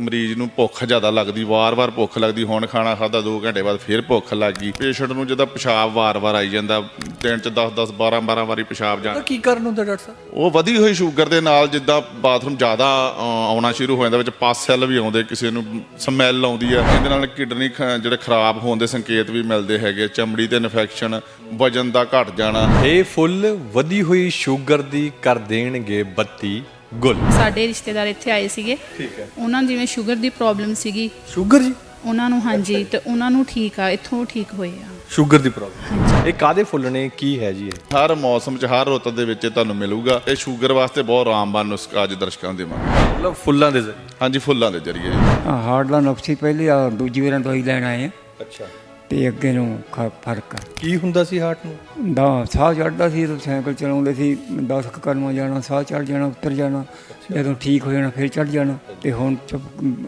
ਮਰੀਜ਼ ਨੂੰ ਭੁੱਖ ਜ਼ਿਆਦਾ ਲੱਗਦੀ ਵਾਰ-ਵਾਰ ਭੁੱਖ ਲੱਗਦੀ ਹੁਣ ਖਾਣਾ ਖਾਦਾ 2 ਘੰਟੇ ਬਾਅਦ ਫਿਰ ਭੁੱਖ ਲੱਗ ਗਈ। ਪੇਸ਼ੈਂਟ ਨੂੰ ਜਦੋਂ ਪਿਸ਼ਾਬ ਵਾਰ-ਵਾਰ ਆਈ ਜਾਂਦਾ ਦਿਨ ਚ 10-10 12-12 ਵਾਰੀ ਪਿਸ਼ਾਬ ਜਾਂ ਉਹਦਾ ਕੀ ਕਾਰਨ ਹੁੰਦਾ ਡਾਕਟਰ ਸਾਹਿਬ? ਉਹ ਵਧੀ ਹੋਈ ਸ਼ੂਗਰ ਦੇ ਨਾਲ ਜਿੱਦਾਂ ਬਾਥਰੂਮ ਜ਼ਿਆਦਾ ਆਉਣਾ ਸ਼ੁਰੂ ਹੋ ਜਾਂਦਾ ਵਿੱਚ ਪਸ ਸੈੱਲ ਵੀ ਆਉਂਦੇ ਕਿਸੇ ਨੂੰ ਸਮੈਲ ਆਉਂਦੀ ਆ। ਇਹਦੇ ਨਾਲ ਕਿਡਨੀ ਜਿਹੜੇ ਖਰਾਬ ਹੋਣ ਦੇ ਸੰਕੇਤ ਵੀ ਮਿਲਦੇ ਹੈਗੇ ਚਮੜੀ ਤੇ ਇਨਫੈਕਸ਼ਨ ਵਜਨ ਦਾ ਘਟ ਜਾਣਾ। ਇਹ ਫੁੱਲ ਵਧੀ ਹੋਈ ਸ਼ੂਗਰ ਦੀ ਕਰ ਦੇਣਗੇ ਬੱਤੀ। ਗੁੱਲ ਸਾਡੇ ਰਿਸ਼ਤੇਦਾਰ ਇੱਥੇ ਆਏ ਸੀਗੇ। ਠੀਕ ਹੈ। ਉਹਨਾਂ ਨੂੰ ਜਿਵੇਂ ਸ਼ੂਗਰ ਦੀ ਪ੍ਰੋਬਲਮ ਸੀਗੀ। ਸ਼ੂਗਰ ਜੀ? ਉਹਨਾਂ ਨੂੰ ਹਾਂਜੀ ਤੇ ਉਹਨਾਂ ਨੂੰ ਠੀਕ ਆ ਇੱਥੋਂ ਠੀਕ ਹੋਏ ਆ। ਸ਼ੂਗਰ ਦੀ ਪ੍ਰੋਬਲਮ। ਇਹ ਕਾਦੇ ਫੁੱਲ ਨੇ? ਕੀ ਹੈ ਜੀ ਇਹ? ਹਰ ਮੌਸਮ 'ਚ ਹਰ ਰੁੱਤ ਦੇ ਵਿੱਚ ਤੁਹਾਨੂੰ ਮਿਲੂਗਾ। ਇਹ ਸ਼ੂਗਰ ਵਾਸਤੇ ਬਹੁਤ ਆਰਾਮਬਾਨ ਨੁਸਖਾ ਅੱਜ ਦਰਸ਼ਕਾਂ ਨੂੰ ਦੇਵਾਂਗੇ। ਮਤਲਬ ਫੁੱਲਾਂ ਦੇ ਜ਼ਰੀਏ। ਹਾਂਜੀ ਫੁੱਲਾਂ ਦੇ ਜਰੀਏ ਹਾਰਟ ਦਾ ਨੁਕਸ ਪਹਿਲੇ ਆ ਦੂਜੀ ਵਾਰ ਦਵਾਈ ਲੈਣ ਆਏ ਆ। ਅੱਛਾ। ਤੇ ਅੱਗੇ ਨੂੰ ਖ- ਫ਼ਰਕ ਆ। ਕੀ ਹੁੰਦਾ ਸੀ ਹਾਰਟ ਨੂੰ? ਦਾ ਸਾਹ ਚੜਦਾ ਸੀ ਜਦੋਂ ਸਾਈਕਲ ਚਲਾਉਂਦੇ ਸੀ 10 ਕੁ ਕਦਮਾਂ ਜਾਣਾ ਸਾਹ ਚੜ ਜਾਣਾ ਉੱਤਰ ਜਾਣਾ ਜਦੋਂ ਠੀਕ ਹੋ ਜਾਣਾ ਫਿਰ ਚੜ ਜਾਣਾ ਤੇ ਹੁਣ ਚੁੱਪ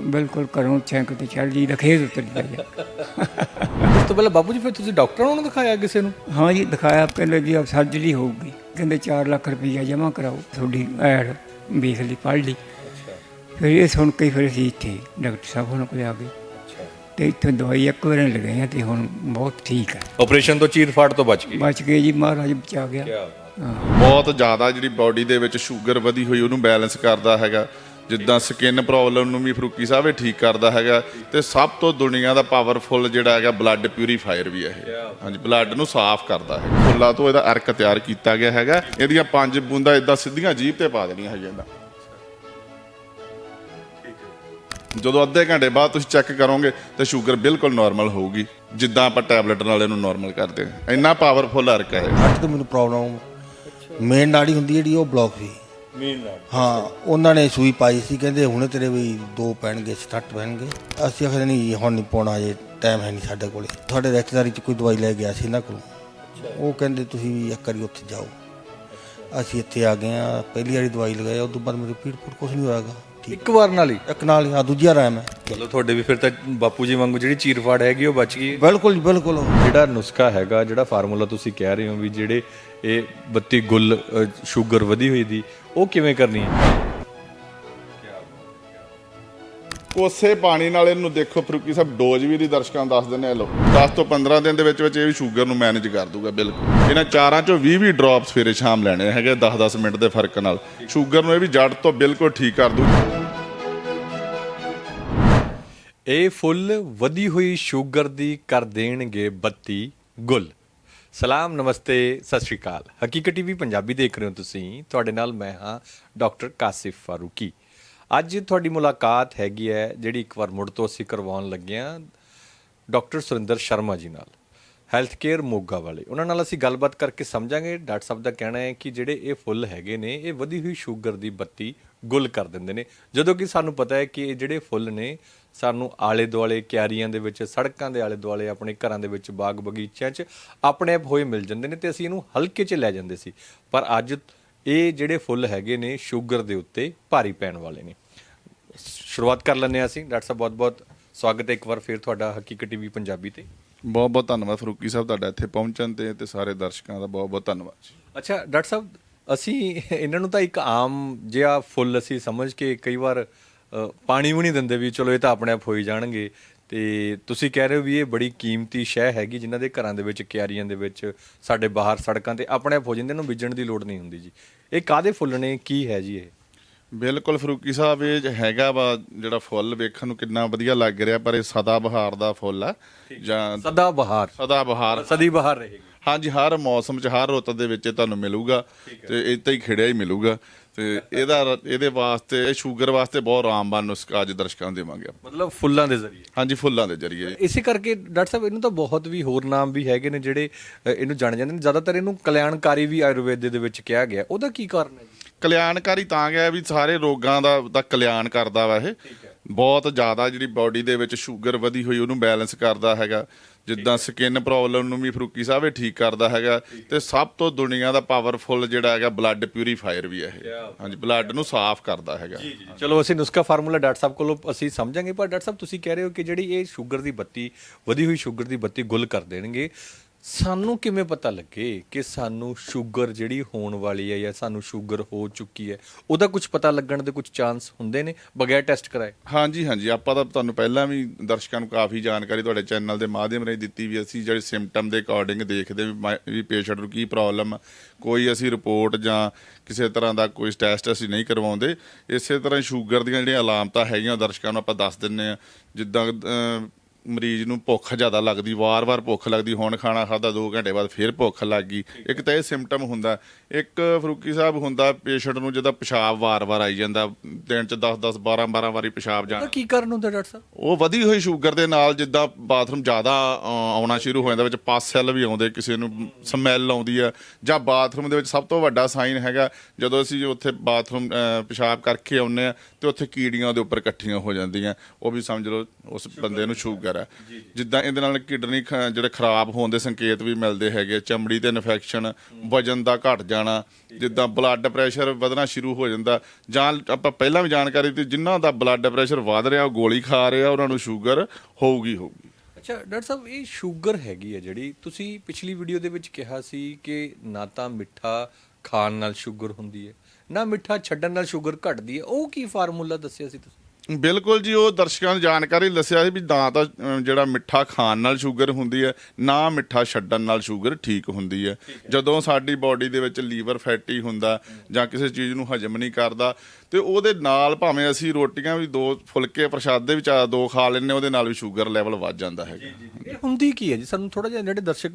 ਬਿਲਕੁਲ ਘਰੋਂ ਸਾਈਕਲ ਤੇ ਚੜ ਜੀ ਖੇਤ ਉੱਤਰ ਜਾਈਏ ਉਸ ਤੋਂ ਪਹਿਲਾਂ ਬਾਪੂ ਜੀ ਫਿਰ ਤੁਸੀਂ ਡਾਕਟਰਾਂ ਨੂੰ ਦਿਖਾਇਆ ਕਿਸੇ ਨੂੰ? ਹਾਂ ਜੀ ਦਿਖਾਇਆ ਕਹਿੰਦੇ ਜੀ ਅਬ ਸਰਜਰੀ ਹੋਊਗੀ। ਕਹਿੰਦੇ 4 ਲੱਖ ਰੁਪਈਆ ਜਮ੍ਹਾਂ ਕਰਾਓ ਤੁਹਾਡੀ ਐਡ ਵੇਖ ਲਈ ਪੜ੍ਹ ਲਈ। ਫਿਰ ਇਹ ਸੁਣ ਕੇ ਫਿਰ ਅਸੀਂ ਇੱਥੇ ਡਾਕਟਰ ਸਾਹਿਬ ਹੁਣ ਕੋਲ ਆ ਗਏ। ਤੇ ਇੱਥੇ ਦਵਾਈ ਇੱਕ ਵਾਰ ਲਗਾਈ ਆ ਤੇ ਹੁਣ ਬਹੁਤ ਠੀਕ ਹੈ ਆਪਰੇਸ਼ਨ ਤੋਂ ਚੀਰ ਫਾੜ ਤੋਂ ਬਚ ਗਏ ਬਚ ਗਏ ਜੀ ਮਹਾਰਾਜ ਬਚਾ ਗਿਆ। ਬਹੁਤ ਜ਼ਿਆਦਾ ਜਿਹੜੀ ਬਾਡੀ ਦੇ ਵਿੱਚ ਸ਼ੂਗਰ ਵਧੀ ਹੋਈ ਉਹਨੂੰ ਬੈਲੈਂਸ ਕਰਦਾ ਹੈਗਾ। ਜਿੱਦਾਂ ਸਕਿਨ ਪ੍ਰੋਬਲਮ ਨੂੰ ਵੀ ਫਰੂਕੀ ਸਾਹਿਬ ਇਹ ਠੀਕ ਕਰਦਾ ਹੈਗਾ। ਤੇ ਸਭ ਤੋਂ ਦੁਨੀਆ ਦਾ ਪਾਵਰਫੁਲ ਜਿਹੜਾ ਹੈਗਾ ਬਲੱਡ ਪਿਊਰੀਫਾਇਰ ਵੀ ਹੈ ਇਹ ਹਾਂਜੀ ਬਲੱਡ ਨੂੰ ਸਾਫ਼ ਕਰਦਾ ਹੈ ਫੁੱਲਾਂ ਤੋਂ ਇਹਦਾ ਅਰਕ ਤਿਆਰ ਕੀਤਾ ਗਿਆ ਹੈਗਾ। ਇਹਦੀਆਂ ਪੰਜ ਬੂੰਦਾਂ ਇਦਾਂ ਸਿੱਧੀਆਂ ਜੀਭ ਤੇ ਪਾ ਦੇਣੀਆਂ ਹੈਗੀਆਂ। ਇਹਦਾ ਜਦੋਂ ਅੱਧੇ ਘੰਟੇ ਬਾਅਦ ਤੁਸੀਂ ਚੈੱਕ ਕਰੋਗੇ ਤੇ ਸ਼ੂਗਰ ਬਿਲਕੁਲ ਨਾਰਮਲ ਹੋਊਗੀ। ਜਿੱਦਾਂ ਆਪਾਂ ਟੈਬਲੇਟ ਨਾਲ ਇਹਨੂੰ ਨਾਰਮਲ ਕਰਦੇ ਹਾਂ। ਇੰਨਾ ਪਾਵਰਫੁੱਲ ਅਰਕ ਹੈ। ਹਾਰਟ ਤੋਂ ਮੈਨੂੰ ਪ੍ਰੋਬਲਮ ਮੇਨ ਨਾੜੀ ਹੁੰਦੀ ਜਿਹੜੀ ਉਹ ਬਲੌਕ ਸੀ। ਮੀਨ ਹਾਂ ਉਹਨਾਂ ਨੇ ਸੂਈ ਪਾਈ ਸੀ। ਕਹਿੰਦੇ ਹੁਣੇ ਤੇਰੇ ਵੀ ਦੋ ਪੈਣਗੇ ਸੱਟ ਪੈਣਗੇ। ਅਸੀਂ ਆਖਦੇ ਨਹੀਂ ਹੁਣ ਨਹੀਂ ਪਾਉਣਾ ਜੇ ਟਾਈਮ ਹੈ ਨਹੀਂ ਸਾਡੇ ਕੋਲੇ। ਤੁਹਾਡੇ ਰਿਸ਼ਤੇਦਾਰੀ ਚ ਕੋਈ ਦਵਾਈ ਲੈ ਗਿਆ ਸੀ ਇਹਨਾਂ ਕੋਲ? ਉਹ ਕਹਿੰਦੇ ਤੁਸੀਂ ਵੀ ਇੱਕ ਵਾਰੀ ਉੱਥੇ ਜਾਓ। ਅਸੀਂ ਇੱਥੇ ਆ ਗਏ ਆ ਪਹਿਲੀ ਵਾਰੀ ਦਵਾਈ ਲਗਾਈ ਉਸ ਤੋਂ ਬਾਅਦ ਮੇਰੇ ਪੀੜ ਪੂੜ ਕੁਝ ਨਹੀਂ ਹੋਇਆਗਾ ਇੱਕ ਵਾਰ ਨਾਲ ਹੀ। ਇੱਕ ਨਾਲ ਹੀ ਆ ਦੂਜੀ ਵਾਰ ਆਇਆ ਮੈਂ। ਮਤਲਬ ਤੁਹਾਡੇ ਵੀ ਫਿਰ ਤਾਂ ਬਾਪੂ ਜੀ ਵਾਂਗੂ ਜਿਹੜੀ ਚੀਰ ਫਾੜ ਹੈਗੀ ਉਹ ਬਚ ਗਈ। ਬਿਲਕੁਲ ਜੀ, ਬਿਲਕੁਲ। ਜਿਹੜਾ ਨੁਸਖਾ ਹੈਗਾ ਜਿਹੜਾ ਫਾਰਮੂਲਾ ਤੁਸੀਂ ਕਹਿ ਰਹੇ ਹੋ ਵੀ ਜਿਹੜੇ ਇਹ 32 ਗੁੱਲ ਸ਼ੂਗਰ ਵਧੀ ਹੋਈ ਦੀ ਉਹ ਕਿਵੇਂ ਕਰਨੀ ਹੈ? ਕੋਸੇ ਪਾਣੀ ਨਾਲ ਇਹਨੂੰ ਦੇਖੋ ਫਰੂਕੀ ਸਾਹਿਬ, ਡੋਜ਼ ਵੀ ਦੀ ਦਰਸ਼ਕਾਂ ਨੂੰ ਦੱਸ ਦਿੰਦੇ ਆ ਲੋ 10 ਤੋਂ 15 ਦਿਨ ਦੇ ਵਿੱਚ ਵਿੱਚ ਇਹ ਵੀ ਸ਼ੂਗਰ ਨੂੰ ਮੈਨੇਜ ਕਰ ਦੂਗਾ, ਬਿਲਕੁਲ। ਇਹਨਾਂ ਚਾਰਾਂ ਚੋਂ 20 20 ਡ੍ਰੌਪ ਫੇਰੇ ਸ਼ਾਮ ਲੈਣੇ ਹੈਗੇ 10-10 ਮਿੰਟ ਦੇ ਫ਼ਰਕ ਨਾਲ। ਸ਼ੂਗਰ ਨੂੰ ਇਹ ਵੀ ਜੜ ਤੋਂ ਬਿਲਕੁਲ ਠੀਕ ਕਰ ਦੂ। ਇਹ ਫੁੱਲ ਵਧੀ ਹੋਈ ਸ਼ੂਗਰ ਦੀ ਕਰ ਦੇਣਗੇ ਬੱਤੀ ਗੁੱਲ। ਸਲਾਮ, ਨਮਸਤੇ, ਸਤਿ ਸ਼੍ਰੀ ਅਕਾਲ। ਹਕੀਕਤ ਟੀਵੀ ਪੰਜਾਬੀ ਦੇਖ ਰਹੇ ਹੋ ਤੁਸੀਂ। ਤੁਹਾਡੇ ਨਾਲ ਮੈਂ ਹਾਂ, ਡਾਕਟਰ ਕਾਸਿਫ ਫਾਰੂਕੀ। ਅੱਜ ਤੁਹਾਡੀ ਮੁਲਾਕਾਤ ਹੈਗੀ ਹੈ, ਜਿਹੜੀ ਇੱਕ ਵਾਰ ਮੁੜ ਤੋਂ ਅਸੀਂ ਕਰਵਾਉਣ ਲੱਗੇ ਹਾਂ, ਡਾਕਟਰ ਸੁਰਿੰਦਰ ਸ਼ਰਮਾ ਜੀ ਨਾਲ ਹੈਲਥ ਕੇਅਰ ਮੋਗਾ ਵਾਲੇ। ਉਹਨਾਂ ਨਾਲ ਅਸੀਂ ਗੱਲਬਾਤ ਕਰਕੇ ਸਮਝਾਂਗੇ, ਡਾਕਟਰ ਸਾਹਿਬ ਦਾ ਕਹਿਣਾ ਹੈ ਕਿ ਜਿਹੜੇ ਇਹ ਫੁੱਲ ਹੈਗੇ ਨੇ, ਇਹ ਵਧੀ ਹੋਈ ਸ਼ੂਗਰ ਦੀ ਬੱਤੀ ਗੁੱਲ ਕਰ ਦਿੰਦੇ ਨੇ। ਜਦੋਂ ਕਿ ਸਾਨੂੰ ਪਤਾ ਹੈ ਕਿ ਇਹ ਜਿਹੜੇ ਫੁੱਲ ਨੇ, ਸਾਨੂੰ ਆਲੇ ਦੁਆਲੇ ਕਿਆਰੀਆਂ ਦੇ ਵਿੱਚ, ਸੜਕਾਂ ਦੇ ਆਲੇ ਦੁਆਲੇ ਆਪਣੇ ਘਰਾਂ ਦੇ ਵਿੱਚ ਬਾਗ ਬਗੀਚਿਆਂ 'ਚ ਆਪਣੇ ਆਪ ਹੋਏ ਮਿਲ ਜਾਂਦੇ ਨੇ ਤੇ ਅਸੀਂ ਇਹਨੂੰ ਹਲਕੇ 'ਚ ਲੈ ਜਾਂਦੇ ਸੀ। ਪਰ ਅੱਜ ਇਹ ਜਿਹੜੇ ਫੁੱਲ ਹੈਗੇ ਨੇ, ਸ਼ੂਗਰ ਦੇ ਉੱਤੇ ਭਾਰੀ ਪੈਣ ਵਾਲੇ ਨੇ। ਸ਼ੁਰੂਆਤ ਕਰ ਲੈਂਦੇ ਹਾਂ ਅਸੀਂ। ਡਾਕਟਰ ਸਾਹਿਬ ਬਹੁਤ-ਬਹੁਤ ਸਵਾਗਤ ਹੈ ਇੱਕ ਵਾਰ ਫਿਰ ਤੁਹਾਡਾ ਹਕੀਕਤ ਟੀਵੀ ਪੰਜਾਬੀ ਤੇ। ਬਹੁਤ ਬਹੁਤ ਧੰਨਵਾਦ ਫਰੂਕੀ ਸਾਹਿਬ ਤੁਹਾਡਾ ਇੱਥੇ ਪਹੁੰਚਣ ਤੇ ਤੇ ਸਾਰੇ ਦਰਸ਼ਕਾਂ ਦਾ ਬਹੁਤ ਬਹੁਤ ਧੰਨਵਾਦ ਜੀ। ਅੱਛਾ ਡਾਕਟਰ ਸਾਹਿਬ ਅਸੀਂ ਇਹਨਾਂ ਨੂੰ ਤਾਂ ਇੱਕ ਆਮ ਜਿਹਾ ਫੁੱਲ ਅਸੀਂ ਸਮਝ ਕੇ ਕਈ ਵਾਰ ਪਾਣੀ ਵੀ ਨਹੀਂ ਦਿੰਦੇ ਵੀ ਚਲੋ ਇਹ ਤਾਂ ਆਪਣੇ ਆਪ ਹੋਈ ਜਾਣਗੇ। ਤੇ ਤੁਸੀਂ ਕਹਿ ਰਹੇ ਹੋ ਵੀ ਇਹ ਬੜੀ ਕੀਮਤੀ ਸ਼ੈ ਹੈਗੀ ਜਿਨ੍ਹਾਂ ਦੇ ਘਰਾਂ ਦੇ ਵਿੱਚ ਕਿਆਰੀਆਂ ਦੇ ਵਿੱਚ ਸਾਡੇ ਬਾਹਰ ਸੜਕਾਂ ਤੇ ਆਪਣੇ ਆਪ ਹੋ ਜਾਂਦੇ ਇਹਨੂੰ ਬੀਜਣ ਦੀ ਲੋੜ ਨਹੀਂ ਹੁੰਦੀ ਜੀ। ਇਹ ਕਾਦੇ ਫੁੱਲ ਨੇ ਕੀ ਹੈ ਜੀ ਇਹ? ਬਿਲਕੁਲ ਫਰੂਕੀ ਸਾਹਿਬ ਇਹ ਜ- ਹੈਗਾ ਵਾ ਜਿਹੜਾ ਫੁੱਲ ਵੇਖਣ ਨੂੰ ਕਿੰਨਾ ਵਧੀਆ ਲੱਗ ਰਿਹਾ ਪਰ ਇਹ ਸਦਾ ਬਹਾਰ ਦਾ ਫੁੱਲ ਆ। ਜਾਂ ਸਦਾ ਬਹਾਰ। ਸਦਾ ਬਹਾਰ। ਸਦੀ ਬਹਾਰ ਰਹੇਗੀ। ਹਾਂਜੀ ਹਰ ਮੌਸਮ 'ਚ ਹਰ ਰੁੱਤ ਦੇ ਵਿੱਚ ਇਹ ਤੁਹਾਨੂੰ ਮਿਲੂਗਾ ਤੇ ਇੱਥੇ ਹੀ ਖਿੜਿਆ ਹੀ ਮਿਲੂਗਾ। ਤੇ ਇਹਦਾ ਇਹਦੇ ਵਾਸਤੇ ਇਹ ਸ਼ੂਗਰ ਵਾਸਤੇ ਬਹੁਤ ਆਰਾਮਬਾਨ ਨੁਸਖਾ ਅੱਜ ਦਰਸ਼ਕਾਂ ਨੂੰ ਦੇਵਾਂਗੇ ਆਪਾਂ। ਮਤਲਬ ਫੁੱਲਾਂ ਦੇ ਜ਼ਰੀਏ। ਹਾਂਜੀ ਫੁੱਲਾਂ ਦੇ ਜਰੀਏ ਇਸੇ ਕਰਕੇ ਡਾਕਟਰ ਸਾਹਿਬ ਇਹਨੂੰ ਤਾਂ ਬਹੁਤ ਵੀ ਹੋਰ ਨਾਮ ਵੀ ਹੈਗੇ ਨੇ ਜਿਹੜੇ ਅ, ਇਹਨੂੰ ਜਾਣੇ ਜਾਂਦੇ ਨੇ। ਜ਼ਿਆਦਾਤਰ ਇਹਨੂੰ ਕਲਿਆਣਕਾਰੀ ਵੀ ਆਯੁਰਵੇਦ ਦੇ ਵਿੱਚ ਕਿਹਾ ਗਿਆ। ਉਹਦਾ ਕੀ ਕਾਰਨ ਹੈ ਜੀ? ਕਲਿਆਣਕਾਰੀ ਤਾਂ ਗਿਆ ਵੀ ਸਾਰੇ ਰੋਗਾਂ ਦਾ ਦਾ ਕਲਿਆਣ ਕਰਦਾ ਵਾ ਇਹ। ਬਹੁਤ ਜ਼ਿਆਦਾ ਜਿਹੜੀ ਬਾਡੀ ਦੇ ਵਿੱਚ ਸ਼ੂਗਰ ਵਧੀ ਹੋਈ ਉਹਨੂੰ ਬੈਲੈਂਸ ਕਰਦਾ ਹੈਗਾ। ਜਿੱਦਾਂ ਸਕਿਨ ਪ੍ਰੋਬਲਮ ਨੂੰ ਵੀ ਫਰੂਕੀ ਸਾਹਿਬ ਇਹ ਠੀਕ ਕਰਦਾ ਹੈਗਾ। ਤੇ ਸਭ ਤੋਂ ਦੁਨੀਆ ਦਾ ਪਾਵਰਫੁੱਲ ਜਿਹੜਾ ਹੈਗਾ ਬਲੱਡ ਪਿਊਰੀਫਾਇਰ ਵੀ ਹੈ ਇਹ ਹਾਂਜੀ ਬਲੱਡ ਨੂੰ ਸਾਫ਼ ਕਰਦਾ ਹੈਗਾ। ਚਲੋ ਅਸੀਂ ਨੁਸਖਾ ਫਾਰਮੂਲਾ ਡਾਕਟਰ ਸਾਹਿਬ ਕੋਲੋਂ ਅਸੀਂ ਸਮਝਾਂਗੇ ਪਰ ਡਾਕਟਰ ਸਾਹਿਬ ਤੁਸੀਂ ਕਹਿ ਰਹੇ ਹੋ ਕਿ ਜਿਹੜੀ ਇਹ ਸ਼ੂਗਰ ਦੀ ਬੱਤੀ ਵਧੀ ਹੋਈ ਸ਼ੂਗਰ ਦੀ ਬੱਤੀ ਗੁੱਲ ਕਰ ਦੇਣਗੇ। ਸਾਨੂੰ ਕਿਵੇਂ ਪਤਾ ਲੱਗੇ ਕਿ ਸਾਨੂੰ ਸ਼ੂਗਰ ਜਿਹੜੀ ਹੋਣ ਵਾਲੀ ਹੈ ਜਾਂ ਸਾਨੂੰ ਸ਼ੂਗਰ ਹੋ ਚੁੱਕੀ ਹੈ? ਉਹਦਾ ਕੁਝ ਪਤਾ ਲੱਗਣ ਦੇ ਕੁਝ ਚਾਂਸ ਹੁੰਦੇ ਨੇ, ਬਗੈਰ ਟੈਸਟ ਕਰਾਏ? ਹਾਂਜੀ ਹਾਂਜੀ। ਆਪਾਂ ਤਾਂ ਤੁਹਾਨੂੰ ਪਹਿਲਾਂ ਵੀ ਦਰਸ਼ਕਾਂ ਨੂੰ ਕਾਫੀ ਜਾਣਕਾਰੀ ਤੁਹਾਡੇ ਚੈਨਲ ਦੇ ਮਾਧਿਅਮ ਰਾਹੀਂ ਦਿੱਤੀ ਵੀ ਅਸੀਂ ਜਿਹੜੇ ਸਿੰਪਟਮ ਦੇ ਅਕੋਰਡਿੰਗ ਦੇਖਦੇ ਵੀ ਮੈਂ- ਵੀ ਪੇਸ਼ੈਂਟ ਨੂੰ ਕੀ ਪ੍ਰੋਬਲਮ ਕੋਈ ਅਸੀਂ ਰਿਪੋਰਟ ਜਾਂ ਕਿਸੇ ਤਰ੍ਹਾਂ ਦਾ ਕੋਈ ਟੈਸਟ ਅਸੀਂ ਨਹੀਂ ਕਰਵਾਉਂਦੇ। ਇਸੇ ਤਰ੍ਹਾਂ ਸ਼ੂਗਰ ਦੀਆਂ ਜਿਹੜੀਆਂ ਅਲਾਮਤਾਂ ਹੈਗੀਆਂ ਦਰਸ਼ਕਾਂ ਨੂੰ ਆਪਾਂ ਦੱਸ ਦਿੰਨੇ ਆ ਜਿੱਦਾਂ ਮਰੀਜ਼ ਨੂੰ ਭੁੱਖ ਜ਼ਿਆਦਾ ਲੱਗਦੀ ਵਾਰ-ਵਾਰ ਭੁੱਖ ਲੱਗਦੀ ਹੁਣ ਖਾਣਾ ਖਾਦਾ 2 ਘੰਟੇ ਬਾਅਦ ਫਿਰ ਭੁੱਖ ਲੱਗ ਗਈ। ਇੱਕ ਤਾਂ ਇਹ ਸਿੰਪਟਮ ਹੁੰਦਾ ਇੱਕ ਫਰੂਕੀ ਸਾਹਿਬ ਹੁੰਦਾ ਪੇਸ਼ੈਂਟ ਨੂੰ ਜਿਹਦਾ ਪਿਸ਼ਾਬ ਵਾਰ-ਵਾਰ ਆਈ ਜਾਂਦਾ ਦਿਨ ਚ 10-10 12-12 ਵਾਰੀ ਪਿਸ਼ਾਬ ਜਾਣਾ। ਕੀ ਕਾਰਨ ਹੁੰਦਾ ਡਾਕਟਰ ਸਾਹਿਬ? ਉਹ ਵਧੀ ਹੋਈ ਸ਼ੂਗਰ ਦੇ ਨਾਲ ਜਿੱਦਾਂ ਬਾਥਰੂਮ ਜ਼ਿਆਦਾ ਆਉਣਾ ਸ਼ੁਰੂ ਹੋ ਜਾਂਦਾ ਵਿੱਚ ਪਸ ਸੈੱਲ ਵੀ ਆਉਂਦੇ ਕਿਸੇ ਨੂੰ ਸਮੈਲ ਆਉਂਦੀ ਆ ਜਾਂ ਬਾਥਰੂਮ ਦੇ ਵਿੱਚ ਸਭ ਤੋਂ ਵੱਡਾ ਸਾਈਨ ਹੈਗਾ ਜਦੋਂ ਅਸੀਂ ਉੱਥੇ ਬਾਥਰੂਮ ਪਿਸ਼ਾਬ ਕਰਕੇ ਆਉਂਦੇ ਆ ਤੇ ਉੱਥੇ ਕੀੜੀਆਂ ਉਹਦੇ ਉੱਪਰ ਇਕੱਠੀਆਂ ਹੋ ਜਾਂਦੀਆਂ। ਉਹ ਵੀ ਸਮਝ ਲਓ ਉਸ ਬੰਦੇ ਨੂੰ ਸ਼ੂਗਰ ਹੈ। ਜਿੱਦਾਂ ਇਹਦੇ ਨਾਲ ਕਿਡਨੀ ਜਿਹੜੇ ਖਰਾਬ ਹੋਣ ਦੇ ਸੰਕੇਤ ਵੀ ਮਿਲਦੇ ਹੈਗੇ ਚਮੜੀ ਤੇ ਇਨਫੈਕਸ਼ਨ ਵਜਨ ਦਾ ਘਟ ਜਾਣਾ ਜਿੱਦਾਂ ਬਲੱਡ ਪ੍ਰੈਸ਼ਰ ਵਧਣਾ ਸ਼ੁਰੂ ਹੋ ਜਾਂਦਾ। ਜਾਂ ਆਪਾਂ ਪਹਿਲਾਂ ਵੀ ਜਾਣਕਾਰੀ ਦਿੱਤੀ ਜਿਨ੍ਹਾਂ ਦਾ ਬਲੱਡ ਪ੍ਰੈਸ਼ਰ ਵਧ ਰਿਹਾ ਉਹ ਗੋਲੀ ਖਾ ਰਹੇ ਉਹਨਾਂ ਨੂੰ ਸ਼ੂਗਰ ਹੋਊਗੀ ਹੋਊਗੀ। ਅੱਛਾ ਡਾਕਟਰ ਸਾਹਿਬ ਇਹ ਸ਼ੂਗਰ ਹੈਗੀ ਹੈ ਜਿਹੜੀ ਤੁਸੀਂ ਪਿਛਲੀ ਵੀਡੀਓ ਦੇ ਵਿੱਚ ਕਿਹਾ ਸੀ ਕਿ ਨਾ ਤਾਂ ਮਿੱਠਾ ਖਾਣ ਨਾਲ ਸ਼ੂਗਰ ਹੁੰਦੀ ਹੈ ਨਾ ਮਿੱਠਾ ਛੱਡਣ ਨਾਲ ਸ਼ੂਗਰ ਘਟਦੀ ਹੈ। ਉਹ ਕੀ ਫਾਰਮੂਲਾ ਦੱਸਿਆ ਸੀ ਤੁਸੀਂ? ਬਿਲਕੁਲ ਜੀ ਉਹ ਦਰਸ਼ਕਾਂ ਨੂੰ ਜਾਣਕਾਰੀ ਦੱਸਿਆ ਸੀ ਵੀ ਨਾ ਤਾਂ ਜਿਹੜਾ ਮਿੱਠਾ ਖਾਣ ਨਾਲ ਸ਼ੂਗਰ ਹੁੰਦੀ ਹੈ ਨਾ ਮਿੱਠਾ ਛੱਡਣ ਨਾਲ ਸ਼ੂਗਰ ਠੀਕ ਹੁੰਦੀ ਹੈ। ਜਦੋਂ ਸਾਡੀ ਬਾਡੀ ਦੇ ਵਿੱਚ ਲੀਵਰ ਫੈਟੀ ਹੁੰਦਾ ਜਾਂ ਕਿਸੇ ਚੀਜ਼ ਨੂੰ ਹਜਮ ਨਹੀਂ ਕਰਦਾ ਤੇ ਉਹਦੇ ਨਾਲ ਭਾਵੇਂ ਅਸੀਂ ਰੋਟੀਆਂ ਵੀ ਦੋ ਫੁਲਕੇ ਪ੍ਰਸ਼ਾਦੇ ਵਿੱਚ, ਆ ਦੋ ਖਾ ਲੈਂਦੇ ਉਹਦੇ ਨਾਲ ਵੀ ਸ਼ੂਗਰ ਲੈਵਲ ਵੱਧ ਜਾਂਦਾ ਹੈਗਾ। ਇਹ ਹੁੰਦੀ ਕੀ ਹੈ ਜੀ? ਸਾਨੂੰ ਥੋੜਾ ਜਿਹਾ ਜਿਹੜੇ ਦਰਸ਼ਕ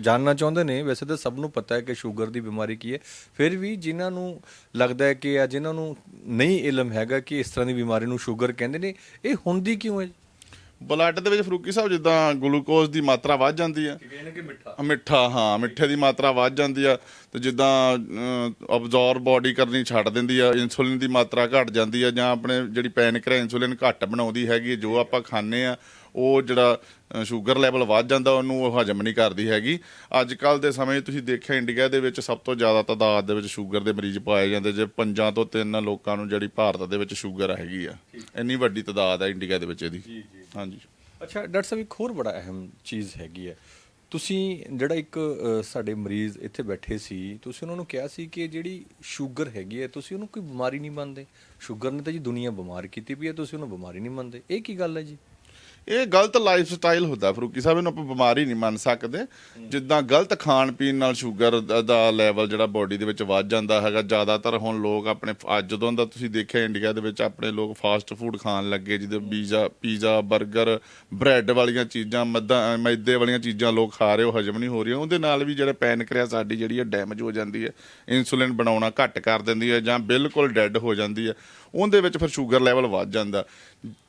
ਜਾਣਨਾ ਚਾਹੁੰਦੇ ਨੇ, ਵੈਸੇ ਤਾਂ ਸਭ ਨੂੰ ਪਤਾ ਹੈ ਕਿ ਸ਼ੂਗਰ ਦੀ ਬਿਮਾਰੀ ਕੀ ਹੈ। ਫਿਰ ਵੀ ਜਿਨ੍ਹਾਂ ਨੂੰ ਲੱਗਦਾ ਹੈ ਕਿ ਆ, ਜਿਨ੍ਹਾਂ ਨੂੰ ਨਹੀਂ ਇਲਮ ਹੈਗਾ ਕਿ ਇਸ ਤਰ੍ਹਾਂ ਦੀ ਬਿਮਾਰੀ ਨੂੰ ਸ਼ੂਗਰ ਕਹਿੰਦੇ ਨੇ, ਇਹ ਹੁੰਦੀ ਕਿਉਂ ਹੈ ਜੀ? ਬਲੱਡ ਦੇ ਵਿੱਚ ਫਰੂਕੀ ਸਾਹਿਬ ਜਿੱਦਾਂ ਗਲੂਕੋਜ਼ ਦੀ ਮਾਤਰਾ ਵੱਧ ਜਾਂਦੀ ਕਹਿੰਦੇ ਕਿ ਮਿੱਠਾ? ਮਿੱਠਾ ਹਾਂ ਮਿੱਠੇ ਦੀ ਮਾਤਰਾ ਵੱਧ ਜਾਂਦੀ ਆ ਤੇ ਜਿੱਦਾਂ ਅਬਜ਼ੌਰਬ ਬਾਡੀ ਕਰਨੀ ਛੱਡ ਦਿੰਦੀ ਆ ਇਨਸੂਲਿਨ ਦੀ ਮਾਤਰਾ ਘਟ ਜਾਂਦੀ ਆ ਜਾਂ ਆਪਣੇ ਜਿਹੜੀ ਪੈਨਕ੍ਰੀਆ ਇਨਸੂਲਿਨ ਘੱਟ ਬਣਾਉਂਦੀ ਹੈਗੀ ਜੋ ਆਪਾਂ ਖਾਂਦੇ ਆ ਉਹ ਜਿਹੜਾ ਸ਼ੂਗਰ ਲੈਵਲ ਵੱਧ ਜਾਂਦਾ ਉਹਨੂੰ ਉਹ ਹਜਮ ਨਹੀਂ ਕਰਦੀ ਹੈਗੀ। ਅੱਜ ਕੱਲ ਦੇ ਸਮੇਂ ਤੁਸੀਂ ਦੇਖਿਆ ਇੰਡੀਆ ਦੇ ਵਿੱਚ ਸਭ ਤੋਂ ਜ਼ਿਆਦਾ ਤਾਦਾਦ ਦੇ ਵਿੱਚ ਸ਼ੂਗਰ ਦੇ ਮਰੀਜ਼ ਪਾਏ ਜਾਂਦੇ ਜੇ ਪੰਜਾਂ ਤੋਂ ਤਿੰਨ ਲੋਕਾਂ ਨੂੰ ਜਿਹੜੀ ਭਾਰਤ ਦੇ ਵਿੱਚ ਸ਼ੂਗਰ ਹੈਗੀ ਆ ਇੰਨੀ ਵੱਡੀ ਤਾਦਾਦ ਆ ਇੰਡੀਆ ਦੇ ਵਿੱਚ ਇਹਦੀ। ਹਾਂਜੀ। ਅੱਛਾ ਡਾਕਟਰ ਸਾਹਿਬ ਇੱਕ ਹੋਰ ਬੜਾ ਅਹਿਮ ਚੀਜ਼ ਹੈਗੀ ਹੈ। ਤੁਸੀਂ ਜਿਹੜਾ ਇੱਕ ਸਾਡੇ ਮਰੀਜ਼ ਇੱਥੇ ਬੈਠੇ ਸੀ ਤੁਸੀਂ ਉਹਨਾਂ ਨੂੰ ਕਿਹਾ ਸੀ ਕਿ ਜਿਹੜੀ ਸ਼ੂਗਰ ਹੈਗੀ ਹੈ ਤੁਸੀਂ ਉਹਨੂੰ ਕੋਈ ਬਿਮਾਰੀ ਨਹੀਂ ਮੰਨਦੇ। ਸ਼ੂਗਰ ਨੇ ਤਾਂ ਜੀ ਦੁਨੀਆ ਬਿਮਾਰ ਕੀਤੀ ਪਈ ਹੈ ਤੁਸੀਂ ਉਹਨੂੰ ਬਿਮਾਰੀ ਨਹੀਂ ਮੰਨਦੇ। ਇਹ ਕੀ ਗੱਲ ਹੈ ਜੀ? ਇਹ ਗਲਤ ਲਾਈਫ ਸਟਾਈਲ ਹੁੰਦਾ ਫਰੂਕੀ ਸਾਹਿਬ, ਇਹਨੂੰ ਆਪਾਂ ਬਿਮਾਰੀ ਨਹੀਂ ਮੰਨ ਸਕਦੇ। ਜਿੱਦਾਂ ਗਲਤ ਖਾਣ ਪੀਣ ਨਾਲ ਸ਼ੂਗਰ ਦਾ- ਲੈਵਲ ਜਿਹੜਾ ਬਾਡੀ ਦੇ ਵਿੱਚ ਵੱਧ ਜਾਂਦਾ ਹੈਗਾ, ਜ਼ਿਆਦਾਤਰ ਹੁਣ ਲੋਕ ਆਪਣੇ ਅੱਜ ਜਦੋਂ ਦਾ ਤੁਸੀਂ ਦੇਖਿਆ ਇੰਡੀਆ ਦੇ ਵਿੱਚ ਆਪਣੇ ਲੋਕ ਫਾਸਟ ਫੂਡ ਖਾਣ ਲੱਗੇ ਜਿਹਦੇ ਪੀਜ਼ਾ ਪੀਜ਼ਾ 버ਗਰ ਬ੍ਰੈਡ ਵਾਲੀਆਂ ਚੀਜ਼ਾਂ, ਮੱਦਾ ਮੈਦੇ ਵਾਲੀਆਂ ਚੀਜ਼ਾਂ ਲੋਕ ਖਾ ਰਹੇ ਹੋ ਹਜਮ ਨਹੀਂ ਹੋ ਰਹੀਆਂ। ਉਹਦੇ ਨਾਲ ਵੀ ਜਿਹੜਾ ਪੈਨਕ੍ਰੀਆ ਸਾਡੀ ਜਿਹੜੀ ਹੈ ਡੈਮੇਜ ਹੋ ਜਾਂਦੀ ਹੈ ਇਨਸੂਲਿਨ ਬਣਾਉਣਾ ਘੱਟ ਕਰ ਦਿੰਦੀ ਹੈ ਜਾਂ ਬਿਲਕੁਲ ਡੈੱਡ ਹੋ ਜਾਂਦੀ ਹੈ, ਉਹਦੇ ਵਿੱਚ ਫਿਰ ਸ਼ੂਗਰ ਲੈਵਲ ਵੱਧ ਜਾਂਦਾ।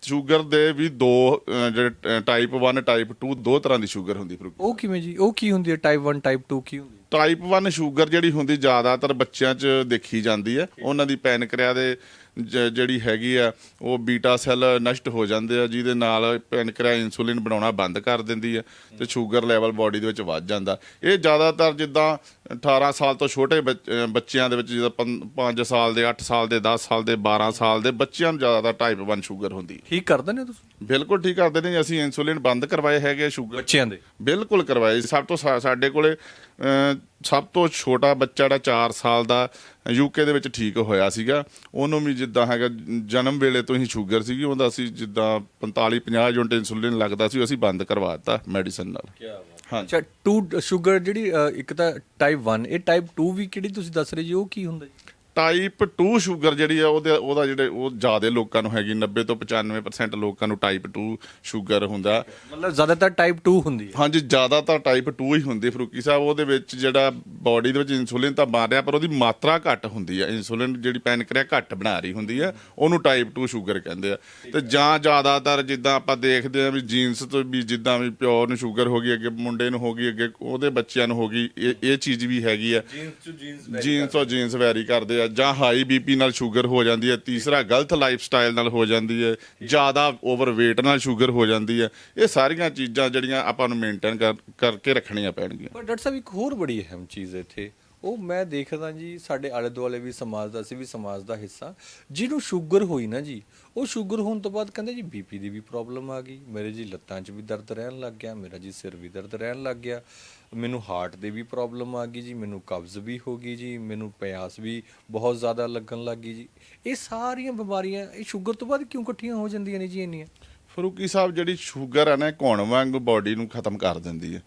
ਸ਼ੂਗਰ ਦੇ ਵੀ ਦੋ ਅਹ, ਜਿਹੜੇ ਟਾਈਪ 1 ਟਾਈਪ 2 ਦੋ ਤਰ੍ਹਾਂ ਦੀ ਸ਼ੂਗਰ ਹੁੰਦੀ ਫਰੂਕੀ ਉਹ ਕਿਵੇਂ ਜੀ? ਉਹ ਕੀ ਹੁੰਦੀ ਹੈ? ਟਾਈਪ 1 ਟਾਈਪ 2 ਕੀ ਹੁੰਦੀ ਹੈ? ਟਾਈਪ 1 ਸ਼ੂਗਰ ਜਿਹੜੀ ਹੁੰਦੀ ਜ਼ਿਆਦਾਤਰ ਬੱਚਿਆਂ 'ਚ ਦੇਖੀ ਜਾਂਦੀ ਹੈ। ਉਹਨਾਂ ਦੀ ਪੈਨਕ੍ਰੀਆ ਦੇ ਜਿਹੜੀ ਹੈਗੀ ਆ ਉਹ ਬੀਟਾ ਸੈੱਲ ਨਸ਼ਟ ਹੋ ਜਾਂਦੇ ਆ ਜਿਹਦੇ ਨਾਲ ਪੈਨਕ੍ਰੀਆ ਇਨਸੂਲਿਨ ਬਣਾਉਣਾ ਬੰਦ ਕਰ ਦਿੰਦੀ ਹੈ ਤੇ ਸ਼ੂਗਰ ਲੈਵਲ ਬਾਡੀ ਦੇ ਵਿੱਚ ਵੱਧ ਜਾਂਦਾ। ਇਹ ਜ਼ਿਆਦਾਤਰ ਜਿੱਦਾਂ 18 ਸਾਲ ਤੋਂ ਛੋਟੇ ਬੱਚਿਆਂ ਦੇ ਵਿੱਚ ਜਿੱਦਾਂ 5 ਸਾਲ ਦੇ 8 ਸਾਲ ਦੇ 10 ਸਾਲ ਦੇ 12 ਸਾਲ ਦੇ ਬੱਚਿਆਂ ਨੂੰ ਜ਼ਿਆਦਾਤਰ ਟਾਈਪ 1 ਸ਼ੂਗਰ ਹੁੰਦੀ। ਠੀਕ ਕਰਦੇ ਨੇ ਤੁਸੀਂ? ਬਿਲਕੁਲ ਠੀਕ ਕਰਦੇ ਨੇ ਅਸੀਂ ਇਨਸੂਲਿਨ ਬੰਦ ਕਰਵਾਏ ਹੈਗੇ ਸ਼ੂਗਰ ਬੱਚਿਆਂ ਦੇ? ਬਿਲਕੁਲ ਕਰਵਾਏ। ਸਭ ਤੋਂ ਸਾਡੇ ਕੋਲੇ ਸਭ ਤੋਂ ਛੋਟਾ ਬੱਚਾ ਜਿਹੜਾ 4 ਸਾਲ ਦਾ ਯੂਕੇ ਦੇ ਵਿੱਚ ਠੀਕ ਹੋਇਆ ਸੀਗਾ ਉਹਨੂੰ ਵੀ ਜਿੱਦਾਂ ਹੈਗਾ ਜਨਮ ਵੇਲੇ ਤੋਂ ਹੀ ਸ਼ੂਗਰ ਸੀਗੀ ਉਹਦਾ ਅਸੀਂ ਜਿੱਦਾਂ 45 50 ਯੂਨਿਟ ਇਨਸੂਲਿਨ ਲੱਗਦਾ ਸੀ ਉਹ ਅਸੀਂ ਬੰਦ ਕਰਵਾ ਦਿੱਤਾ ਮੈਡੀਸਨ ਨਾਲ। ਹਾਂਜੀ। ਅੱਛਾ 2 ਸ਼ੂਗਰ ਜਿਹੜੀ ਇੱਕ ਤਾਂ ਟਾਈਪ 1 ਇਹ ਟਾਈਪ 2 ਵੀ ਕਿਹੜੀ ਤੁਸੀਂ ਦੱਸ ਰਹੇ ਜੀ ਉਹ ਕੀ ਹੁੰਦਾ ਜੀ? ਟਾਈਪ 2 ਸ਼ੂਗਰ ਜਿਹੜੀ ਆ ਉਹਦੇ ਉਹਦਾ ਜਿਹੜੇ ਉਹ ਜ਼ਿਆਦਾ ਲੋਕਾਂ ਨੂੰ ਹੈਗੀ 90 ਤੋਂ 95% ਲੋਕਾਂ ਨੂੰ ਟਾਈਪ 2 ਸ਼ੂਗਰ ਹੁੰਦਾ। ਮਤਲਬ ਜ਼ਿਆਦਾਤਰ ਟਾਈਪ 2 ਹੁੰਦੀ ਹੈ। ਹਾਂਜੀ ਜ਼ਿਆਦਾਤਰ ਟਾਈਪ 2 ਹੀ ਹੁੰਦੀ ਫਰੂਕੀ ਸਾਹਿਬ। ਉਹਦੇ ਵਿੱਚ ਜਿਹੜਾ ਬਾਡੀ ਦੇ ਵਿੱਚ ਇਨਸੂਲਿਨ ਤਾਂ ਬਣ ਰਿਹਾ ਪਰ ਉਹਦੀ ਮਾਤਰਾ ਘੱਟ ਹੁੰਦੀ ਹੈ ਇਨਸੂਲਿਨ ਜਿਹੜੀ ਪੈਨਕ੍ਰੀਆ ਘੱਟ ਬਣਾ ਰਹੀ ਹੁੰਦੀ ਹੈ ਉਹਨੂੰ ਟਾਈਪ 2 ਸ਼ੂਗਰ ਕਹਿੰਦੇ ਆ। ਤੇ ਜਾਂ ਜ਼ਿਆਦਾਤਰ ਜਿੱਦਾਂ ਆਪਾਂ ਦੇਖਦੇ ਆ ਵੀ ਜੀਨਸ ਤੋਂ ਵੀ ਜਿੱਦਾਂ ਵੀ ਪਿਓ ਨੂੰ ਸ਼ੂਗਰ ਹੋ ਗਈ ਅੱਗੇ ਮੁੰਡੇ ਨੂੰ ਹੋ ਗਈ ਅੱਗੇ ਉਹਦੇ ਬੱਚਿਆਂ ਨੂੰ ਹੋ ਗਈ ਇਹ ਇਹ ਚੀਜ਼ ਵੀ ਹੈਗੀ ਆ। ਜੀਨਸ ਤੋਂ ਜੀਨਸ ਵੈਰੀ ਕਰਦੇ ਆ, ਜਾਂ ਹਾਈ ਬੀਪੀ ਨਾਲ ਸ਼ੂਗਰ ਹੋ ਜਾਂਦੀ ਹੈ, ਤੀਸਰਾ ਗਲਤ ਲਾਈਫ ਸਟਾਈਲ ਨਾਲ ਹੋ ਜਾਂਦੀ ਹੈ, ਜ਼ਿਆਦਾ ਓਵਰਵੇਟ ਨਾਲ ਸ਼ੂਗਰ ਹੋ ਜਾਂਦੀ ਹੈ, ਇਹ ਸਾਰੀਆਂ ਚੀਜ਼ਾਂ ਜਿਹੜੀਆਂ ਆਪਾਂ ਨੂੰ ਮੇਨਟੇਨ ਕਰਕੇ ਰੱਖਣੀਆਂ ਪੈਣਗੀਆਂ। ਪਰ ਡਾਕਟਰ ਸਾਹਿਬ, ਇੱਕ ਹੋਰ ਬੜੀ ਅਹਿਮ ਚੀਜ਼ ਇੱਥੇ, ਉਹ ਮੈਂ ਦੇਖਦਾ ਜੀ, ਸਾਡੇ ਆਲੇ ਦੁਆਲੇ ਵੀ ਸਮਾਜ ਦਾ, ਅਸੀਂ ਵੀ ਸਮਾਜ ਦਾ ਹਿੱਸਾ, ਜਿਹਨੂੰ ਸ਼ੂਗਰ ਹੋਈ ਨਾ ਜੀ, ਉਹ ਸ਼ੂਗਰ ਹੋਣ ਤੋਂ ਬਾਅਦ ਕਹਿੰਦੇ ਜੀ ਬੀਪੀ ਦੀ ਵੀ ਪ੍ਰੋਬਲਮ ਆ ਗਈ, ਮੇਰੇ ਜੀ ਲੱਤਾਂ 'ਚ ਵੀ ਦਰਦ ਰਹਿਣ ਲੱਗ ਗਿਆ, ਮੇਰਾ ਜੀ ਸਿਰ ਵੀ ਦਰਦ ਰਹਿਣ ਲੱਗ ਗਿਆ। ਮੈਨੂੰ ਹਾਰਟ ਦੇ ਵੀ ਪ੍ਰੋਬਲਮ ਆ ਗਈ ਜੀ, ਮੈਨੂੰ ਕਬਜ਼ ਵੀ ਹੋ ਗਈ ਜੀ, ਮੈਨੂੰ ਪਿਆਸ ਵੀ ਬਹੁਤ ਜ਼ਿਆਦਾ ਲੱਗਣ ਲੱਗ ਗਈ ਜੀ। ਇਹ ਸਾਰੀਆਂ ਬਿਮਾਰੀਆਂ, ਇਹ ਸ਼ੂਗਰ ਤੋਂ ਬਾਅਦ ਕਿਉਂ ਇਕੱਠੀਆਂ ਹੋ ਜਾਂਦੀਆਂ ਨੇ ਜੀ ਇੰਨੀਆਂ? ਫਰੂਕੀ ਸਾਹਿਬ ਜਿਹੜੀ ਸ਼ੂਗਰ ਆ ਨਾ ਘੁਣ ਵਾਂਗ ਬਾਡੀ ਨੂੰ ਖਤਮ ਕਰ ਦਿੰਦੀ ਹੈ